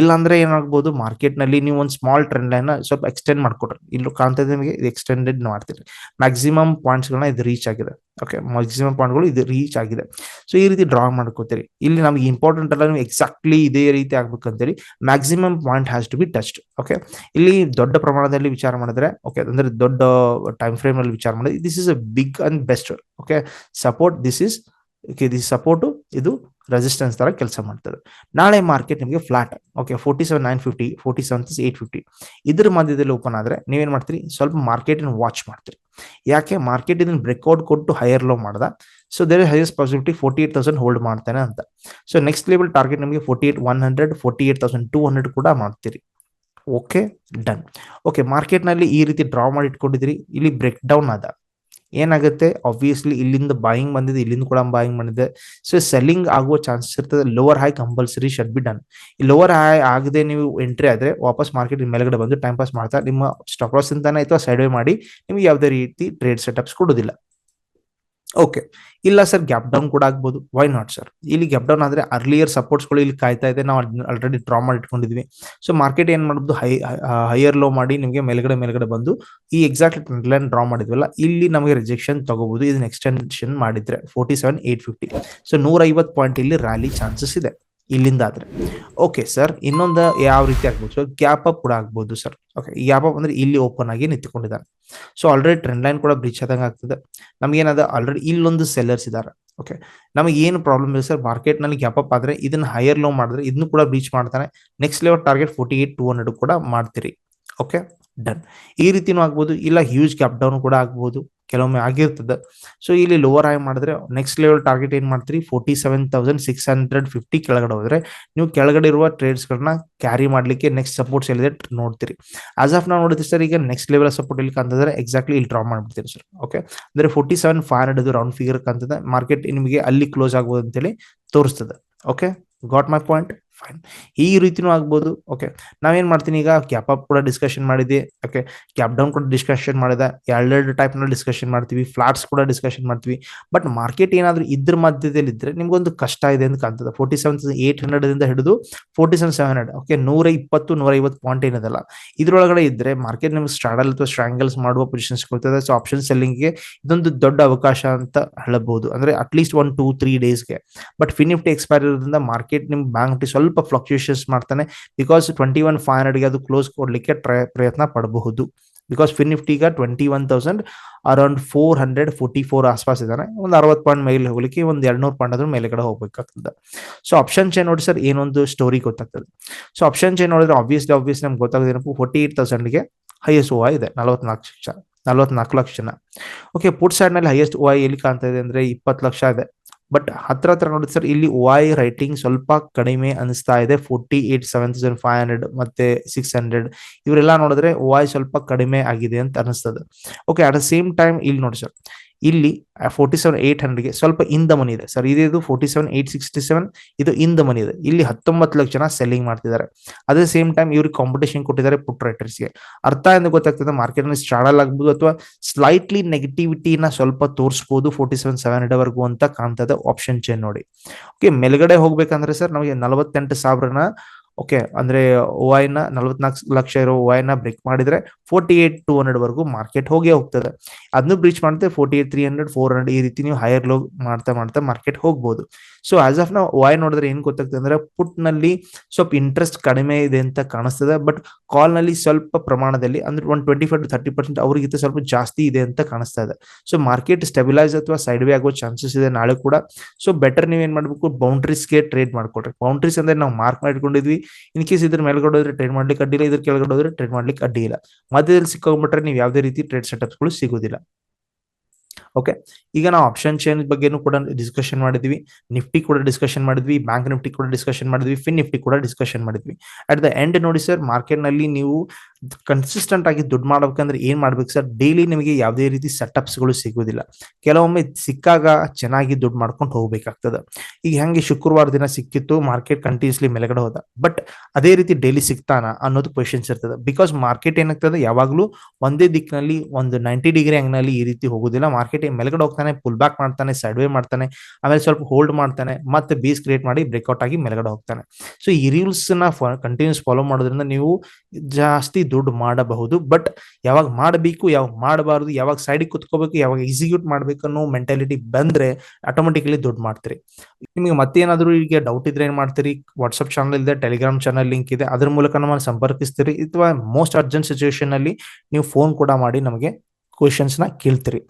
ಇಲ್ಲಾಂದ್ರೆ ಏನಾಗ್ಬೋದು ಮಾರ್ಕೆಟ್ನಲ್ಲಿ ನೀವು ಒಂದು ಸ್ಮಾಲ್ ಟ್ರೆಂಡ್ ಲೈನ್ ಸ್ವಲ್ಪ ಎಕ್ಸ್ಟೆಂಡ್ ಮಾಡ್ಕೊಡ್ರಿ. ಇಲ್ಲೂ ಕಾಣ್ತದೆ ನಿಮಗೆ, ಇದು ಎಕ್ಸ್ಟೆಂಡೆಡ್ ಮಾಡ್ತೀರಿ ಮ್ಯಾಕ್ಸಿಮಮ್ ಪಾಯಿಂಟ್ಸ್ ಗಳನ್ನ ಇದು ರೀಚ್ ಆಗಿದೆ. ಓಕೆ ಮ್ಯಾಕ್ಸಿಮಮ್ ಪಾಯಿಂಟ್ಗಳು ಇದು ರೀಚ್ ಆಗಿದೆ. ಸೊ ಈ ರೀತಿ ಡ್ರಾ ಮಾಡ್ಕೋತೀರಿ. ಇಲ್ಲಿ ನಮಗೆ ಇಂಪಾರ್ಟೆಂಟ್ ಅಲ್ಲ ನೀವು ಎಕ್ಸಾಕ್ಟ್ಲಿ ಇದೇ ರೀತಿ ಆಗ್ಬೇಕಂತೇಳಿ maximum point has to be touched okay ಇಲ್ಲಿ ದೊಡ್ಡ ಪ್ರಮಾಣದಲ್ಲಿ ವಿಚಾರ ಮಾಡಿದ್ರೆ ಓಕೆ ಅಂದ್ರೆ ದೊಡ್ಡ ಟೈಮ್ ಫ್ರೇಮ್ ಅಲ್ಲಿ ವಿಚಾರ ಮಾಡಿದ್ರೆ this is a big and best okay support this is this support ಇದು ರೆಸಿಸ್ಟೆನ್ಸ್ ತರ ಕೆಲಸ ಮಾಡ್ತದೆ. ನಾಳೆ ಮಾರ್ಕೆಟ್ ನಿಮಗೆ flat okay forty seven nine fifty forty seven eight fifty ಇದ್ರ ಮಧ್ಯದಲ್ಲಿ ಓಪನ್ ಆದ್ರೆ ನೀವೇನು ಮಾಡ್ತೀರಿ? ಸ್ವಲ್ಪ ಮಾರ್ಕೆಟ್ ವಾಚ್ ಮಾಡ್ತೀರಿ. ಯಾಕೆ? ಮಾರ್ಕೆಟ್ ಇದನ್ನು ಬ್ರೇಕ್ಔಟ್ ಕೊಟ್ಟು ಹೈಯರ್ ಲೋ ಮಾಡ್ದ. So there is highest possibility forty eight thousand hold ಮಾಡ್ತಾನೆ ಅಂತ. ಸೊ ನೆಕ್ಸ್ಟ್ ಲೆವೆಲ್ ಟಾರ್ಗೆಟ್ ನಿಮಗೆ forty eight one hundred forty eight thousand two hundred ಕೂಡ ಮಾಡ್ತೀರಿ. ಓಕೆ ಡನ್ ಓಕೆ ಮಾರ್ಕೆಟ್ನಲ್ಲಿ ಈ ರೀತಿ ಡ್ರಾ ಮಾಡಿ ಇಟ್ಕೊಂಡಿದ್ದೀರಿ. ಇಲ್ಲಿ ಬ್ರೇಕ್ ಡೌನ್ ಆದ. ಏನಾಗುತ್ತೆ? ಆಬ್ವಿಯಸ್ಲಿ ಇಲ್ಲಿಂದ ಬಾಯಿಂಗ್ ಬಂದಿದೆ, ಇಲ್ಲಿಂದ ಕೂಡ ಬಾಯಿಂಗ್ ಬಂದಿದೆ. ಸೊ ಸೆಲ್ಲಿಂಗ್ ಆಗುವ ಚಾನ್ಸಸ್ ಇರ್ತದೆ. Lower high compulsory should be done ಈ ಲೋವರ್ ಹೈ ಆಗದೆ ನೀವು ಎಂಟ್ರಿ ಆದ್ರೆ ವಾಪಸ್ ಮಾರ್ಕೆಟ್ ಮೇಲ್ಗಡೆ ಬಂದು ಟೈಮ್ ಪಾಸ್ ಮಾಡ್ತಾ ನಿಮ್ಮ ಸ್ಟಾಪ್ ಲಾಸ್ ಇಂದಾನೆ ಅಥವಾ ಸೈಡ್ ವೇ ಮಾಡಿ ನಿಮ್ಗೆ ಯಾವುದೇ ರೀತಿ ಟ್ರೇಡ್ ಸೆಟಪ್ಸ್ ಕೊಡೋದಿಲ್ಲ ಓಕೆ ಇಲ್ಲ ಸರ್ ಗ್ಯಾಪ್ ಡೌನ್ ಕೂಡ ಆಗ್ಬೋದು. ವೈ ನಾಟ್ ಸರ್ ಇಲ್ಲಿ ಗ್ಯಾಪ್ ಡೌನ್ ಆದ್ರೆ ಅರ್ಲಿಯರ್ ಸಪೋರ್ಟ್ಸ್ಗಳು ಇಲ್ಲಿ ಕಾಯ್ತಾ ಇದೆ. ನಾವು ಆಲ್ರೆಡಿ ಡ್ರಾ ಮಾಡಿ ಇಟ್ಕೊಂಡಿದ್ವಿ ಸೊ ಮಾರ್ಕೆಟ್ ಏನ್ ಮಾಡಬಹುದು ಹೈ ಹೈಯರ್ ಲೋ ಮಾಡಿ ನಿಮಗೆ ಮೇಲ್ಗಡೆ ಮೇಲ್ಗಡೆ ಬಂದು ಈ ಎಕ್ಸಾಕ್ಟ್ ಟ್ರೆಂಡ್ ಲೈನ್ ಡ್ರಾ ಮಾಡಿದ್ವಲ್ಲ, ಇಲ್ಲಿ ನಮಗೆ ರಿಜೆಕ್ಷನ್ ತಗೋಬಹುದು ಇದನ್ನ ಎಕ್ಸ್ಟೆನ್ಷನ್ ಮಾಡಿದ್ರೆ forty seven eight fifty so ನೂರ ಪಾಯಿಂಟ್ ಇಲ್ಲಿ ರ್ಯಾಲಿ ಚಾನ್ಸಸ್ ಇದೆ. ಇಲ್ಲಿಂದ ಆದ್ರೆ ಓಕೆ ಸರ್ ಇನ್ನೊಂದು ಯಾವ ರೀತಿ ಆಗ್ಬೋದು ಸೊ ಗ್ಯಾಪ್ ಅಪ್ ಕೂಡ ಆಗ್ಬೋದು ಸರ್ ಓಕೆ ಗ್ಯಾಪ್ ಅಪ್ ಅಂದ್ರೆ ಇಲ್ಲಿ ಓಪನ್ ಆಗಿ ನಿಂತ್ಕೊಂಡಿದ್ದಾನೆ ಸೊ ಆಲ್ರೆಡಿ ಟ್ರೆಂಡ್ ಲೈನ್ ಕೂಡ ಬ್ರಿಚ್ ಆದಂಗೆ ಆಗ್ತದೆ. ನಮ್ಗೇನದ ಆಲ್ರೆಡಿ ಇಲ್ಲೊಂದು ಸೆಲ್ಲರ್ಸ್ ಇದ್ದಾರೆ. ಓಕೆ ನಮಗೆ ಏನು ಪ್ರಾಬ್ಲಮ್ ಇದೆ ಸರ್ ಮಾರ್ಕೆಟ್ನಲ್ಲಿ ಗ್ಯಾಪ್ ಅಪ್ ಆದ್ರೆ ಇದನ್ನ ಹೈಯರ್ ಲೋ ಮಾಡಿದ್ರೆ ಇದನ್ನು ಕೂಡ ಬ್ರೀಚ್ ಮಾಡ್ತಾನೆ. Next level target forty eight two hundred ಕೂಡ ಮಾಡ್ತೀರಿ. ಓಕೆ ಡನ್ ಈ ರೀತಿನೂ ಆಗ್ಬೋದು, ಇಲ್ಲ ಹ್ಯೂಜ್ ಗ್ಯಾಪ್ ಡೌನ್ ಕೂಡ ಆಗ್ಬೋದು. ಕೆಲವೊಮ್ಮೆ ಆಗಿರ್ತದೆ. ಸೊ ಇಲ್ಲಿ ಲೋವರ್ ಹೈ ಮಾಡಿದ್ರೆ ನೆಕ್ಸ್ಟ್ ಲೆವೆಲ್ ಟಾರ್ಗೆಟ್ ಏನ್ ಮಾಡ್ತೀರಿ? Forty seven thousand six hundred fifty ಕೆಳಗಡೆ ಹೋದ್ರೆ ನೀವು ಕೆಳಗಡೆ ಇರುವ ಟ್ರೇಡ್ಸ್ ಗಳನ್ನ ಕ್ಯಾರಿ ಮಾಡ್ಲಿಕ್ಕೆ ನೆಕ್ಸ್ಟ್ ಸಪೋರ್ಟ್ಸ್ ಎಲ್ಲಿದೆ ನೋಡ್ತೀರಿ. ಆಸ್ ಆಫ್ ನಾವು ನೋಡಿದ್ರೆ ಸರ್ ಈಗ ನೆಕ್ಸ್ಟ್ ಲೆವೆಲ್ ಸಪೋರ್ಟ್ ಇಲ್ಲಿ ಕಂತಂದ್ರೆ ಎಕ್ಸಾಕ್ಟ್ಲಿ ಇಲ್ಲಿ ಡ್ರಾ ಮಾಡ್ಬಿಡ್ತೀರಿ ಸರ್ ಓಕೆ ಅಂದ್ರೆ forty seven five hundred round figure ಕಾಣ್ತದೆ. ಮಾರ್ಕೆಟ್ ನಿಮಗೆ ಅಲ್ಲಿ ಕ್ಲೋಸ್ ಆಗ್ಬೋದು ಅಂತೇಳಿ ತೋರಿಸ್ತದೆ. Okay got my point fine ಈ ರೀತಿನೂ ಆಗ್ಬೋದು. ಓಕೆ ನಾವೇನ್ ಮಾಡ್ತೀನಿ ಈಗ? ಕ್ಯಾಪ್ ಅಪ್ ಕೂಡ ಡಿಸ್ಕಷನ್ ಮಾಡಿದ್ವಿ. ಓಕೆ ಕ್ಯಾಪ್ ಡೌನ್ ಕೂಡ ಡಿಸ್ಕಷನ್ ಮಾಡಿದ. ಎರಡೆರಡು ಟೈಪ್ನ ಡಿಸ್ಕಷನ್ ಮಾಡ್ತೀವಿ. ಫ್ಲಾಟ್ಸ್ ಕೂಡ ಡಿಸ್ಕಷನ್ ಮಾಡ್ತೀವಿ. ಬಟ್ ಮಾರ್ಕೆಟ್ ಏನಾದರೂ ಇದ್ರ ಮಧ್ಯದಲ್ಲಿ ಇದ್ರೆ ನಿಮ್ಗೊಂದು ಕಷ್ಟ ಇದೆ ಅಂತ ಕಾಣ್ತದೆ. ಫೋರ್ಟಿ ಸೆವೆನ್ ಏಟ್ ಹಂಡ್ರೆಡ್ ಹಿಡಿದು forty seven seven hundred okay ನೂರ ಇಪ್ಪತ್ತು ನೂರ ಐವತ್ತು ಪಾಯಿಂಟ್ ಏನದಲ್ಲ? ಇದ್ರೊಳಗಡೆ ಇದ್ರೆ ಮಾರ್ಕೆಟ್ ನಿಮ್ಗೆ ಸ್ಟ್ರಾಡಲ್ ಅಥವಾ ಸ್ಟ್ರಾಂಗಲ್ಸ್ ಮಾಡುವ ಪೊಸಿಷನ್ಸ್ ಕೊಡ್ತದೆ. ಸೊ ಆಪ್ಷನ್ ಸೆಲ್ಲಿಂಗ್ಗೆ ಇದೊಂದು ದೊಡ್ಡ ಅವಕಾಶ ಅಂತ ಹೇಳಬಹುದು. ಅಂದ್ರೆ at least one two three ಡೇಸ್ಗೆ ಬಟ್ ಫಿನಿಫ್ಟಿ ಎಕ್ಸ್ಪೈರ್ ಇರೋದ್ರಿಂದ ಮಾರ್ಕೆಟ್ ನಿಮ್ಗೆ ಬ್ಯಾಂಕ್ ಸ್ವಲ್ಪ ಫ್ಲಕ್ಚುಯೇಷನ್ಸ್ ಮಾಡ್ತಾನೆ ಬಿಕಾಸ್ ಟ್ವೆಂಟಿ ಒನ್ ಫೈವ್ ಹಂಡ್ರೆಡ್ಗೆ ಅದು ಕ್ಲೋಸ್ ಕೊಡಲಿಕ್ಕೆ ಟ್ರೈ ಪ್ರಯತ್ನ ಪಡಬಹುದು. ಬಿಕಾಸ್ ಫಿನ್ ನಿಫ್ಟಿ ಈಗ twenty one thousand around four hundred forty four ಆಸ್ಪಾಸ್ ಇದ್ದಾನೆ. ಒಂದು ಅರವತ್ತು ಪಾಯಿಂಟ್ ಮೇಲೆ ಹೋಗ್ಲಿಕ್ಕೆ ಒಂದು ಎರಡ್ನೂರು ಪಾಯಿಂಟ್ ಆದ್ರೂ ಮೇಲೆಗಡೆ ಹೋಗ್ಬೇಕಾಗ್ತದೆ. ಸೊ ಆಪ್ಷನ್ ಚೇನ್ ನೋಡಿ ಸರ್ ಏನೊಂದು ಸ್ಟೋರಿ ಗೊತ್ತಾಗ್ತದೆ. ಸೊ ಆಪ್ಷನ್ ಚೇನ್ ನೋಡಿದ್ರೆ ಆಬ್ವಿಯಸ್ಲಿ ಆಬ್ವಿಯಸ್ ನಮ್ಗೆ ಗೊತ್ತಾಗೋದು ಏನಪ್ಪ ಫೋರ್ಟಿ ಏಟ್ ತೌಸಂಡ್ಗೆ ಹೈಯೆಸ್ಟ್ ಓ ಇದೆ, ನಲವತ್ನಾಲ್ಕು ಲಕ್ಷ ನಲವತ್ನಾಲ್ಕು ಲಕ್ಷ ಓಕೆ ಪುಟ್ ಸೈಡ್ನಲ್ಲಿ ಹೈಯೆಸ್ಟ್ ಓ ಎಲ್ಲಿ ಕಾಣ್ತಾ ಇದೆ ಅಂದ್ರೆ ಇಪ್ಪತ್ತು ಲಕ್ಷ ಇದೆ. ಬಟ್ ಹತ್ರ ಹತ್ರ ನೋಡಿ ಸರ್, ಇಲ್ಲಿ ವೈ ರೈಟಿಂಗ್ ಸ್ವಲ್ಪ ಕಡಿಮೆ ಅನಿಸ್ತಾ ಇದೆ. Forty eight seven thousand five hundred ಮತ್ತೆ ಸಿಕ್ಸ್ ಹಂಡ್ರೆಡ್ ಇವರೆಲ್ಲ ನೋಡಿದ್ರೆ ವೈ ಸ್ವಲ್ಪ ಕಡಿಮೆ ಆಗಿದೆ ಅಂತ ಅನಿಸ್ತದೆ okay at the same time ಇಲ್ಲಿ ನೋಡಿ ಸರ್ ಇಲ್ಲಿ ಫೋರ್ಟಿ ಸೆವೆನ್ ಏಟ್ ಹಂಡ್ರೆಡ್ಗೆ ಸ್ವಲ್ಪ ಇಂದ ಮನಿ ಇದೆ. ಸರ್ ಇದು forty seven eight sixty seven ಇದು ಇಂದ ಮನಿ ಇದೆ. ಇಲ್ಲಿ ಹತ್ತೊಂಬತ್ತು ಲಕ್ಷ ಜನ ಸೆಲ್ಲಿಂಗ್ ಮಾಡ್ತಿದ್ದಾರೆ. ಅದೇ ಸೇಮ್ ಟೈಮ್ ಇವ್ರಿಗೆ ಕಾಂಪಿಟೇಷನ್ ಕೊಟ್ಟಿದ್ದಾರೆ ಪುಟ್ ರೈಟರ್ಸ್ಗೆ ಅರ್ಥ ಎಂದು ಗೊತ್ತಾಗ್ತದೆ ಮಾರ್ಕೆಟ್ನಲ್ಲಿ ಸ್ಟ್ರಾಡಲ್ ಆಗ್ಬೋದು ಅಥವಾ ಸ್ಲೈಟ್ಲಿ ನೆಗೆಟಿವಿಟಿನ ಸ್ವಲ್ಪ ತೋರಿಸಬಹುದು ಫೋರ್ಟಿ ಸೆವೆನ್ ಸೆವೆನ್ ಹಂಡ್ರೆಡ್ ವರೆಗೂ ಅಂತ ಕಾಣ್ತದೆ ಆಪ್ಷನ್ ಚೇನ್ ನೋಡಿ. ಓಕೆ ಮೇಲ್ಗಡೆ ಹೋಗ್ಬೇಕಂದ್ರೆ ಸರ್ ನಮಗೆ ನಲವತ್ತೆಂಟು ಸಾವಿರನ ಓಕೆ ಅಂದ್ರೆ ನ ನಲವತ್ನಾಲ್ಕು ಲಕ್ಷ ಇರೋ ನ ಬ್ರೇಕ್ ಮಾಡಿದ್ರೆ ಫೋರ್ಟಿ ಏಟ್ ಟೂ ಹಂಡ್ರೆಡ್ ವರೆಗೂ ಮಾರ್ಕೆಟ್ ಹೋಗೇ ಹೋಗ್ತದೆ. ಅದನ್ನು ಬ್ರೀಚ್ ಮಾಡುತ್ತೆ forty eight three hundred four hundred ಈ ರೀತಿ ನೀವು ಹೈಯರ್ ಲೋ ಮಾಡ್ತಾ ಮಾಡ್ತಾ ಮಾರ್ಕೆಟ್ ಹೋಗ್ಬೋದು. ಸೊ ಆಸ್ ಆಫ್ ನಾವು ವಾಯ್ ನೋಡಿದ್ರೆ ಏನ್ ಗೊತ್ತಾಗ್ತದೆ ಅಂದ್ರೆ ಪುಟ್ನಲ್ಲಿ ಸ್ವಲ್ಪ ಇಂಟ್ರೆಸ್ಟ್ ಕಡಿಮೆ ಇದೆ ಅಂತ ಕಾಣಿಸ್ತದೆ. ಬಟ್ ಕಾಲ್ನಲ್ಲಿ ಸ್ವಲ್ಪ ಪ್ರಮಾಣದಲ್ಲಿ ಅಂದ್ರೆ one twenty five to thirty percent ಅವ್ರಿಗಿಂತ ಸ್ವಲ್ಪ ಜಾಸ್ತಿ ಇದೆ ಅಂತ ಕಾಣಿಸ್ತಾ ಇದೆ. ಸೊ ಮಾರ್ಕೆಟ್ ಸ್ಟೆಬಿಲೈಸ್ ಅಥವಾ ಸೈಡ್ ವೇ ಆಗೋ ಚಾನ್ಸಸ್ ಇದೆ ನಾಳೆ ಕೂಡ. ಸೊ ಬೆಟರ್ ನೀವ್ ಏನ್ ಮಾಡ್ಬೇಕು? ಬೌಂಡ್ರೀಸ್ಗೆ ಟ್ರೇಡ್ ಮಾಡ್ಕೊಡ್ರಿ. ಬೌಂಡ್ರೀಸ್ ಅಂದ್ರೆ ನಾವು ಮಾರ್ಕ್ ಮಾಡಿಕೊಂಡಿದ್ವಿ ಇನ್ ಕೇಸ್ ಇದ್ರ ಮೇಲ್ಗಡೆ ಹೋದ್ರೆ ಟ್ರೇಡ್ ಮಾಡ್ಲಿಕ್ಕೆ ಅಡ್ಡಿಲ್ಲ ಇದ್ರ ಕೆಳಗಡೆ ಹೋದ್ರೆ ಟ್ರೇಡ್ ಮಾಡ್ಲಿಕ್ಕೆ ಅಡ್ಡಿ ಇಲ್ಲ. ಮಧ್ಯದಲ್ಲಿ ಸಿಕ್ಕೋಗ್ಬಿಟ್ರೆ ನೀವು ಯಾವುದೇ ರೀತಿ ಟ್ರೇಡ್ ಸೆಟಪ್ಸ್ಗಳು ಸಿಗೋದಿಲ್ಲ. ಓಕೆ ಈಗ ನಾವು ಆಪ್ಷನ್ ಚೇಂಜ್ ಬಗ್ಗೆನೂ ಕೂಡ ಡಿಸ್ಕಷನ್ ಮಾಡಿದ್ವಿ. ನಿಫ್ಟಿ ಕೂಡ ಡಿಸ್ಕಷನ್ ಮಾಡಿದ್ವಿ. ಬ್ಯಾಂಕ್ ನಿಫ್ಟಿ ಕೂಡ ಡಿಸ್ಕಷನ್ ಮಾಡಿದ್ವಿ. ಫಿನ್ ನಿಫ್ಟಿ ಕೂಡ ಡಿಸ್ಕಷನ್ ಮಾಡಿದ್ವಿ. ಅಟ್ ದ ಎಂಡ್ ನೋಡಿ ಸರ್ ಮಾರ್ಕೆಟ್ನಲ್ಲಿ ನೀವು ಕನ್ಸಿಸ್ಟೆಂಟ್ ಆಗಿ ದುಡ್ಡು ಮಾಡ್ಬೇಕಂದ್ರೆ ಏನ್ ಮಾಡ್ಬೇಕು ಸರ್ ಡೈಲಿ ನಿಮಗೆ ಯಾವುದೇ ರೀತಿ ಸೆಟಪ್ಸ್ಗಳು ಸಿಗುವುದಿಲ್ಲ ಕೆಲವೊಮ್ಮೆ ಸಿಕ್ಕಾಗ ಚೆನ್ನಾಗಿ ದುಡ್ಡು ಮಾಡ್ಕೊಂಡು ಹೋಗ್ಬೇಕಾಗ್ತದೆ. ಈಗ ಹೆಂಗೆ ಶುಕ್ರವಾರ ದಿನ ಸಿಕ್ಕಿತ್ತು ಮಾರ್ಕೆಟ್ ಕಂಟಿನ್ಯೂಸ್ಲಿ ಮೇಲಗಡೆ ಹೋದ. ಬಟ್ ಅದೇ ರೀತಿ ಡೈಲಿ ಸಿಗ್ತಾನ ಅನ್ನೋದು ಕ್ವೆಶನ್ಸ್ ಇರ್ತದೆ. ಬಿಕಾಸ್ ಮಾರ್ಕೆಟ್ ಏನಾಗ್ತದೆ? ಯಾವಾಗಲೂ ಒಂದೇ ದಿಕ್ಕಿನಲ್ಲಿ ಒಂದು ನೈಂಟಿ ಡಿಗ್ರಿ ಹಂಗ್ನಲ್ಲಿ ಈ ರೀತಿ ಹೋಗೋದಿಲ್ಲ. ಮಾರ್ಕೆಟ್ ಮೆಂಟಾಲಿಟಿ ಮೇಲ್ಗಡೆ ಹೋಗ್ತಾನೆ ಪುಲ್ ಬ್ಯಾಕ್ ಮಾಡ್ತಾನೆ ಸೈಡ್ವೇ ಮಾಡ್ತಾನೆ, ಆಮೇಲೆ ಸ್ವಲ್ಪ ಹೋಲ್ಡ್ ಮಾಡ್ತಾನೆ, ಮತ್ತೆ ಬೀಸ್ ಕ್ರಿಯೇಟ್ ಮಾಡಿ ಬ್ರೇಕ್ಔಟ್ ಆಗಿ ಮೇಲ್ಗಡೆ ಹೋಗ್ತಾನೆ. ಸೊ ಈ ರೂಲ್ಸ್ನ ಕಂಟಿನ್ಯೂಸ್ ಫಾಲೋ ಮಾಡೋದ್ರಿಂದ ನೀವು ಜಾಸ್ತಿ ದುಡ್ಡು ಮಾಡಬಹುದು ಬಟ್ ಯಾವಾಗ ಮಾಡಬೇಕು, ಯಾವಾಗ ಮಾಡಬಾರದು, ಯಾವಾಗ ಸೈಡಿಗೆ ಕುತ್ಕೋಬೇಕು, ಯಾವಾಗ ಎಕ್ಸಿಕ್ಯೂಟ್ ಮಾಡ್ಬೇಕು ಅನ್ನೋ ಮೆಂಟಾಲಿಟಿ ಬಂದ್ರೆ ಆಟೋಮೆಟಿಕಲಿ ದುಡ್ಡು ಮಾಡ್ತೀರಿ. ನಿಮಗೆ ಮತ್ತೇನಾದ್ರೂ ಈಗ ಡೌಟ್ ಇದ್ರೆ ಏನ್ ಮಾಡ್ತೀರಿ? ವಾಟ್ಸ್ಆಪ್ ಚಾನಲ್ ಇದೆ ಟೆಲಿಗ್ರಾಮ್ ಚಾನಲ್ ಲಿಂಕ್ ಇದೆ, ಅದ್ರ ಮೂಲಕ ನಮ್ಮನ್ನು ಸಂಪರ್ಕಿಸ್ತೀರಿ. ಅಥವಾ ಮೋಸ್ಟ್ ಅರ್ಜೆಂಟ್ ಸಿಚುವೇಶನ್ ಅಲ್ಲಿ ನೀವು ಫೋನ್ ಕೂಡ ಮಾಡಿ ನಮಗೆ ಕ್ವಶನ್ಸ್ನ ಕೇಳ್ತೀರಿ.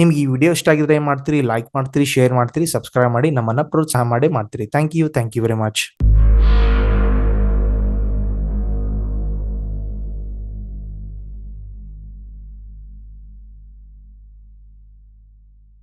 ನಿಮ್ಗೆ ಈ ವಿಡಿಯೋ ಇಷ್ಟ ಆಗಿದ್ರೆ ಏನ್ ಮಾಡ್ತೀರಿ? ಲೈಕ್ ಮಾಡ್ತೀರಿ ಶೇರ್ ಮಾಡ್ತೀರಿ ಸಬ್ಸ್ಕ್ರೈಬ್ ಮಾಡಿ, ನಮ್ಮನ್ನ ಪ್ರೋತ್ಸಾಹ ಮಾಡಿ ಮಾಡ್ತೀರಿ. Thank you thank you very much